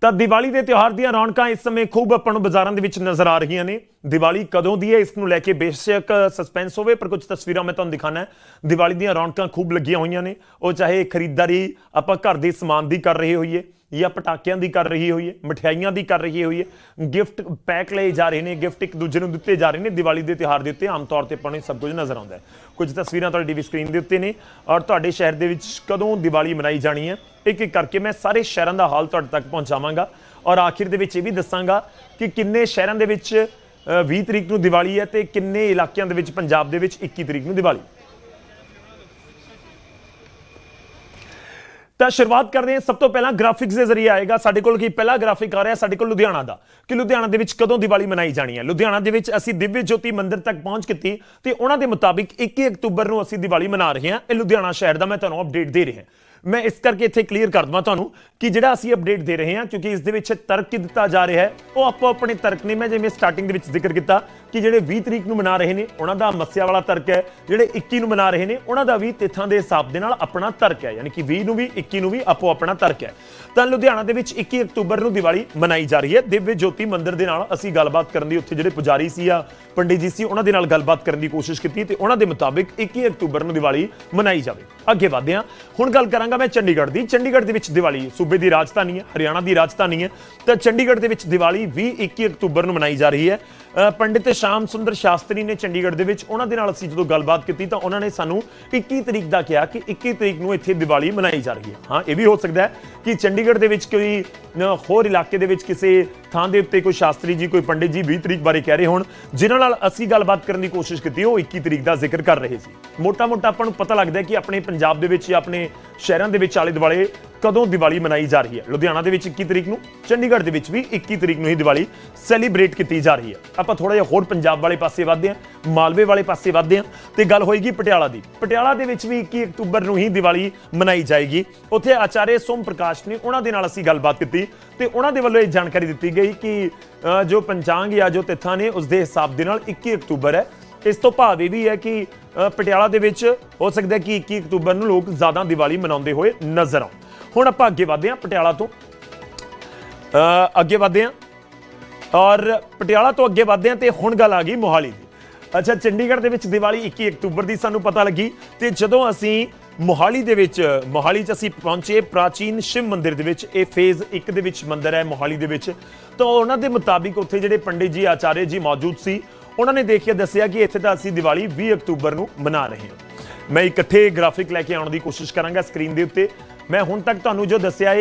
ਤਾਂ ਦੀਵਾਲੀ ਦੇ ਤਿਉਹਾਰ ਦੀਆਂ ਰੌਣਕਾਂ ਇਸ ਸਮੇਂ ਖੂਬ ਆਪਾਂ ਨੂੰ ਬਾਜ਼ਾਰਾਂ ਦੇ ਵਿੱਚ ਨਜ਼ਰ ਆ ਰਹੀਆਂ ਨੇ। ਦੀਵਾਲੀ ਕਦੋਂ ਦੀ ਹੈ? ਇਸ ਨੂੰ ਲੈ ਕੇ ਬੇਸ਼ੱਕ ਸਸਪੈਂਸ ਹੋਵੇ, ਪਰ ਕੁਝ ਤਸਵੀਰਾਂ ਮੈਂ ਤੁਹਾਨੂੰ ਦਿਖਾਣਾ ਹੈ। ਦੀਵਾਲੀ ਦੀਆਂ ਰੌਣਕਾਂ ਖੂਬ ਲੱਗੀਆਂ ਹੋਈਆਂ ਨੇ। ਉਹ ਚਾਹੇ ਖਰੀਦਦਾਰੀ ਆਪਾਂ ਘਰ ਦੇ ਸਮਾਨ ਦੀ ਕਰ ਰਹੇ ਹੋਈਏ ਜਾਂ ਪਟਾਕਿਆਂ ਦੀ ਕਰ ਰਹੀ ਹੋਈ ਹੈ ਮਠਿਆਈਆਂ ਦੀ ਕਰ ਰਹੀ ਹੋਈ ਹੈ ਗਿਫਟ ਪੈਕ ਲਏ ਜਾ ਰਹੇ ਨੇ ਗਿਫਟ ਇੱਕ ਦੂਜੇ ਨੂੰ ਦਿੱਤੇ ਜਾ ਰਹੇ ਨੇ ਦੀਵਾਲੀ ਦੇ ਤਿਉਹਾਰ ਦੇ ਉੱਤੇ ਆਮ ਤੌਰ ਤੇ ਆਪਾਂ ਨੂੰ ਸਭ ਕੁਝ ਨਜ਼ਰ ਆਉਂਦਾ ਹੈ। ਕੁਝ ਤਸਵੀਰਾਂ ਤੁਹਾਡੀ ਟੀਵੀ ਸਕਰੀਨ ਦੇ ਉੱਤੇ ਨੇ ਔਰ ਤੁਹਾਡੇ ਸ਼ਹਿਰ ਦੇ ਵਿੱਚ ਕਦੋਂ ਦੀਵਾਲੀ ਮਨਾਈ ਜਾਣੀ ਹੈ ਇੱਕ ਇੱਕ ਕਰਕੇ ਮੈਂ ਸਾਰੇ ਸ਼ਹਿਰਾਂ ਦਾ ਹਾਲ ਤੁਹਾਡੇ ਤੱਕ ਪਹੁੰਚਾਵਾਂਗਾ ਔਰ ਆਖਿਰ ਦੇ ਵਿੱਚ ਇਹ ਵੀ ਦੱਸਾਂਗਾ ਕਿ ਕਿੰਨੇ ਸ਼ਹਿਰਾਂ ਦੇ ਵਿੱਚ ਅ, 20 ਤਰੀਕ ਨੂੰ ਦੀਵਾਲੀ ਹੈ ਤੇ ਕਿੰਨੇ ਇਲਾਕਿਆਂ ਦੇ ਵਿੱਚ ਪੰਜਾਬ ਦੇ ਵਿੱਚ 21 ਤਰੀਕ ਨੂੰ ਦੀਵਾਲੀ। ਤਾਂ ਸ਼ੁਰੂਆਤ ਕਰਦੇ ਹਾਂ। ਸਭ ਤੋਂ ਪਹਿਲਾਂ ਗ੍ਰਾਫਿਕਸ ਦੇ ਜ਼ਰੀਏ ਆਏਗਾ। ਸਾਡੇ ਕੋਲ ਕੀ ਪਹਿਲਾ ਗ੍ਰਾਫਿਕ ਆ ਰਿਹਾ? ਸਾਡੇ ਕੋਲ ਲੁਧਿਆਣਾ ਦਾ। ਕਿ ਲੁਧਿਆਣਾ ਦੇ ਵਿੱਚ ਕਦੋਂ ਦੀਵਾਲੀ ਮਨਾਈ ਜਾਣੀ ਹੈ? ਲੁਧਿਆਣਾ ਦੇ ਵਿੱਚ ਅਸੀਂ ਦਿਵਯ ਜੋਤੀ ਮੰਦਿਰ ਤੱਕ ਪਹੁੰਚ ਕੀਤੀ ਤੇ ਉਹਨਾਂ ਦੇ ਮੁਤਾਬਿਕ 21 ਅਕਤੂਬਰ ਨੂੰ ਅਸੀਂ ਦੀਵਾਲੀ ਮਨਾ ਰਹੇ ਹਾਂ। ਇਹ ਲੁਧਿਆਣਾ ਸ਼ਹਿਰ ਦਾ ਮੈਂ ਤੁਹਾਨੂੰ ਅਪਡੇਟ ਦੇ ਰਿਹਾ। ਮੈਂ ਇਸ ਕਰਕੇ ਇੱਥੇ ਕਲੀਅਰ ਕਰ ਦਵਾਂ ਤੁਹਾਨੂੰ ਕਿ ਜਿਹੜਾ ਅਸੀਂ ਅਪਡੇਟ ਦੇ ਰਹੇ ਹਾਂ, ਕਿਉਂਕਿ ਇਸ ਦੇ ਵਿੱਚ ਤਰਕ ਕੀ ਦਿੱਤਾ ਜਾ ਰਿਹਾ ਹੈ, ਉਹ ਆਪੋ ਆਪਣੇ ਤਰਕ ਨੇ, ਮੈਂ ਜਿਵੇਂ ਸਟਾਰਟਿੰਗ ਦੇ ਵਿੱਚ ਜ਼ਿਕਰ ਕੀਤਾ ਕਿ ਜਿਹੜੇ 20 ਤਰੀਕ ਨੂੰ ਮਨਾ ਰਹੇ ਨੇ, ਉਹਨਾਂ ਦਾ ਮੱਸਿਆ ਵਾਲਾ ਤਰਕ ਹੈ, ਜਿਹੜੇ 21 ਨੂੰ ਮਨਾ ਰਹੇ ਨੇ, ਉਹਨਾਂ ਦਾ ਵੀ ਤਿੱਥਾਂ ਦੇ ਹਿਸਾਬ ਦੇ ਨਾਲ ਆਪਣਾ ਤਰਕ ਹੈ, ਯਾਨੀ ਕਿ 20 ਨੂੰ ਵੀ 21 ਨੂੰ ਵੀ ਆਪੋ ਆਪਣਾ ਤਰਕ ਹੈ। ਤਾਂ ਲੁਧਿਆਣਾ ਦੇ ਵਿੱਚ 21 ਅਕਤੂਬਰ ਨੂੰ ਦੀਵਾਲੀ ਮਨਾਈ ਜਾ ਰਹੀ ਹੈ। ਦਿਵਯ ਜੋਤੀ ਮੰਦਿਰ ਦੇ ਨਾਲ ਅਸੀਂ ਗੱਲਬਾਤ ਕਰਨ ਦੀ ਉੱਥੇ ਜਿਹੜੇ ਪੁਜਾਰੀ ਸੀ ਆ ਪੰਡਿਤ ਜੀ ਸੀ, ਉਹਨਾਂ ਦੇ ਨਾਲ ਗੱਲਬਾਤ ਕਰਨ ਦੀ ਕੋਸ਼ਿਸ਼ ਕੀਤੀ ਤੇ ਉਹਨਾਂ ਦੇ ਮੁਤਾਬਿਕ 21 ਅਕਤੂਬਰ ਨੂੰ ਦੀਵਾਲੀ ਮਨਾਈ ਜਾਵੇ। ਅੱਗੇ ਵਧਦੇ ਹਾਂ। ਹੁਣ ਗੱਲ ਕਰਾਂਗਾ ਮੈਂ ਚੰਡੀਗੜ੍ਹ ਦੀ। ਚੰਡੀਗੜ੍ਹ ਦੇ ਵਿੱਚ ਦੀਵਾਲੀ ਸੂਬੇ ਦੀ ਰਾਜਧਾਨੀ ਹੈ, ਹਰਿਆਣਾ ਦੀ ਰਾਜਧਾਨੀ ਹੈ। ਤਾਂ ਚੰਡੀਗੜ੍ਹ ਦੇ ਵਿੱਚ ਦੀਵਾਲੀ 20 21 ਅਕਤੂਬਰ ਨੂੰ ਮਨਾਈ ਜਾ ਰਹੀ ਹੈ। ਪੰਡਿਤ ਸ਼ਾਮ ਸੁੰਦਰ ਸ਼ਾਸਤਰੀ ਨੇ ਚੰਡੀਗੜ੍ਹ ਦੇ ਵਿੱਚ ਉਹਨਾਂ ਦੇ ਨਾਲ ਅਸੀਂ ਜਦੋਂ ਗੱਲਬਾਤ ਕੀਤੀ ਤਾਂ ਉਹਨਾਂ ਨੇ ਸਾਨੂੰ 21 ਤਰੀਕ ਦਾ ਕਿਹਾ ਕਿ 21 ਤਰੀਕ ਨੂੰ ਇੱਥੇ ਦੀਵਾਲੀ ਮਨਾਈ ਜਾ ਰਹੀ ਹੈ। ਹਾਂ, ਇਹ ਵੀ ਹੋ ਸਕਦਾ ਹੈ ਕਿ ਚੰਡੀਗੜ੍ਹ ਦੇ ਵਿੱਚ ਕੋਈ ਹੋਰ ਇਲਾਕੇ ਦੇ ਵਿੱਚ ਕਿਸੇ ਥਾਂ ਦੇ ਉੱਤੇ ਕੋਈ ਸ਼ਾਸਤਰੀ ਜੀ, ਕੋਈ ਪੰਡਿਤ ਜੀ 20 ਤਰੀਕ ਬਾਰੇ ਕਹਿ ਰਹੇ ਹੋਣ, ਜਿਨ੍ਹਾਂ ਨਾਲ ਅਸੀਂ ਗੱਲਬਾਤ ਕਰਨ ਦੀ ਕੋਸ਼ਿਸ਼ ਕੀਤੀ, ਉਹ 21 ਤਰੀਕ ਦਾ ਜ਼ਿਕਰ ਕਰ ਰਹੇ ਸੀ। ਮੋਟਾ-ਮੋਟਾ ਆਪਾਂ ਨੂੰ ਪਤਾ ਲੱਗਦਾ ਕਿ ਆਪਣੇ ਪੰਜਾਬ ਦੇ ਵਿੱਚ ਜਾਂ ਆਪਣੇ ਸ਼ਹਿਰਾਂ ਦੇ ਵਿੱਚ ਆਲੇ ਦੁਆਲੇ ਕਦੋਂ ਦੀਵਾਲੀ ਮਨਾਈ ਜਾ ਰਹੀ ਹੈ? ਲੁਧਿਆਣਾ ਦੇ ਵਿੱਚ 21 ਤਰੀਕ ਨੂੰ, ਚੰਡੀਗੜ੍ਹ ਦੇ ਵਿੱਚ ਵੀ 21 ਤਰੀਕ ਨੂੰ ਹੀ ਦੀਵਾਲੀ ਸੈਲੀਬ੍ਰੇਟ ਕੀਤੀ ਜਾ ਰਹੀ ਹੈ। ਆਪਾਂ ਥੋੜਾ ਜਿਹਾ ਹੋਰ ਪੰਜਾਬ ਵਾਲੇ ਪਾਸੇ ਵੱਧਦੇ ਹਾਂ, ਮਾਲਵੇ ਵਾਲੇ ਪਾਸੇ ਵੱਧਦੇ ਹਾਂ ਤੇ ਗੱਲ ਹੋਏਗੀ ਪਟਿਆਲਾ ਦੀ। ਪਟਿਆਲਾ ਦੇ ਵਿੱਚ ਵੀ 21 ਅਕਤੂਬਰ ਨੂੰ ਹੀ ਦੀਵਾਲੀ ਮਨਾਈ ਜਾਏਗੀ। ਉੱਥੇ ਆਚਾਰੇ ਸੋਮ ਪ੍ਰਕਾਸ਼ ਨੇ ਉਹਨਾਂ ਦੇ ਨਾਲ ਅਸੀਂ ਗੱਲਬਾਤ ਕੀਤੀ ਤੇ ਉਹਨਾਂ ਦੇ ਵੱਲੋਂ ਇਹ ਜਾਣਕਾਰੀ ਦਿੱਤੀ ਗਈ ਕਿ ਜੋ ਪੰਚਾਂਗ ਜਾਂ ਜੋ ਤਿੱਥਾਂ ਨੇ ਉਸ ਦੇ ਹਿਸਾਬ ਦੇ ਨਾਲ 21 ਅਕਤੂਬਰ ਹੈ। ਇਸ ਤੋਂ ਭਾਵ ਇਹ ਵੀ ਹੈ ਕਿ ਪਟਿਆਲਾ ਦੇ ਵਿੱਚ ਹੋ ਸਕਦਾ ਕਿ 21 ਅਕਤੂਬਰ ਨੂੰ ਲੋਕ ਜ਼ਿਆਦਾ ਦੀਵਾਲੀ ਮਨਾਉਂਦੇ ਹੋਏ ਨਜ਼ਰ ਆਉਣ। ਹੁਣ ਆਪਾਂ ਅੱਗੇ ਵਧਦੇ ਹਾਂ ਪਟਿਆਲਾ ਤੋਂ। ਅੱਗੇ ਵਧਦੇ ਹਾਂ। ਔਰ ਪਟਿਆਲਾ ਤੋਂ ਅੱਗੇ ਵਧਦੇ ਹਾਂ ਤੇ ਹੁਣ ਗੱਲ ਆ ਗਈ ਮੋਹਾਲੀ ਦੀ। ਅੱਛਾ, ਚੰਡੀਗੜ੍ਹ ਦੇ ਵਿੱਚ ਦੀਵਾਲੀ 21 ਅਕਤੂਬਰ ਦੀ ਸਾਨੂੰ ਪਤਾ ਲੱਗੀ ਤੇ ਜਦੋਂ ਅਸੀਂ ਮੋਹਾਲੀ ਦੇ ਵਿੱਚ, ਮੋਹਾਲੀ 'ਚ ਅਸੀਂ ਪਹੁੰਚੇ ਪ੍ਰਾਚੀਨ ਸ਼ਿਵ ਮੰਦਿਰ ਦੇ ਵਿੱਚ, ਇਹ ਫੇਜ਼ 1 ਦੇ ਵਿੱਚ ਮੰਦਿਰ ਹੈ ਮੋਹਾਲੀ ਦੇ ਵਿੱਚ, ਤਾਂ ਉਹਨਾਂ ਦੇ ਮੁਤਾਬਿਕ ਉੱਥੇ ਜਿਹੜੇ ਪੰਡਿਤ ਜੀ ਆਚਾਰੇ ਜੀ ਮੌਜੂਦ ਸੀ, ਉਹਨਾਂ ਨੇ ਦੇਖਿਆ, ਦੱਸਿਆ ਕਿ ਇੱਥੇ ਤਾਂ ਅਸੀਂ ਦੀਵਾਲੀ 20 ਅਕਤੂਬਰ ਨੂੰ ਮਨਾ ਰਹੇ ਹਾਂ। ਮੈਂ ਇਕੱਠੇ ਗ੍ਰਾਫਿਕ ਲੈ ਕੇ ਆਉਣ ਦੀ ਕੋਸ਼ਿਸ਼ ਕਰਾਂਗਾ ਸਕਰੀਨ ਦੇ ਉੱਤੇ। ਮੈਂ ਹੁਣ ਤੱਕ ਤੁਹਾਨੂੰ ਜੋ ਦੱਸਿਆ ਏ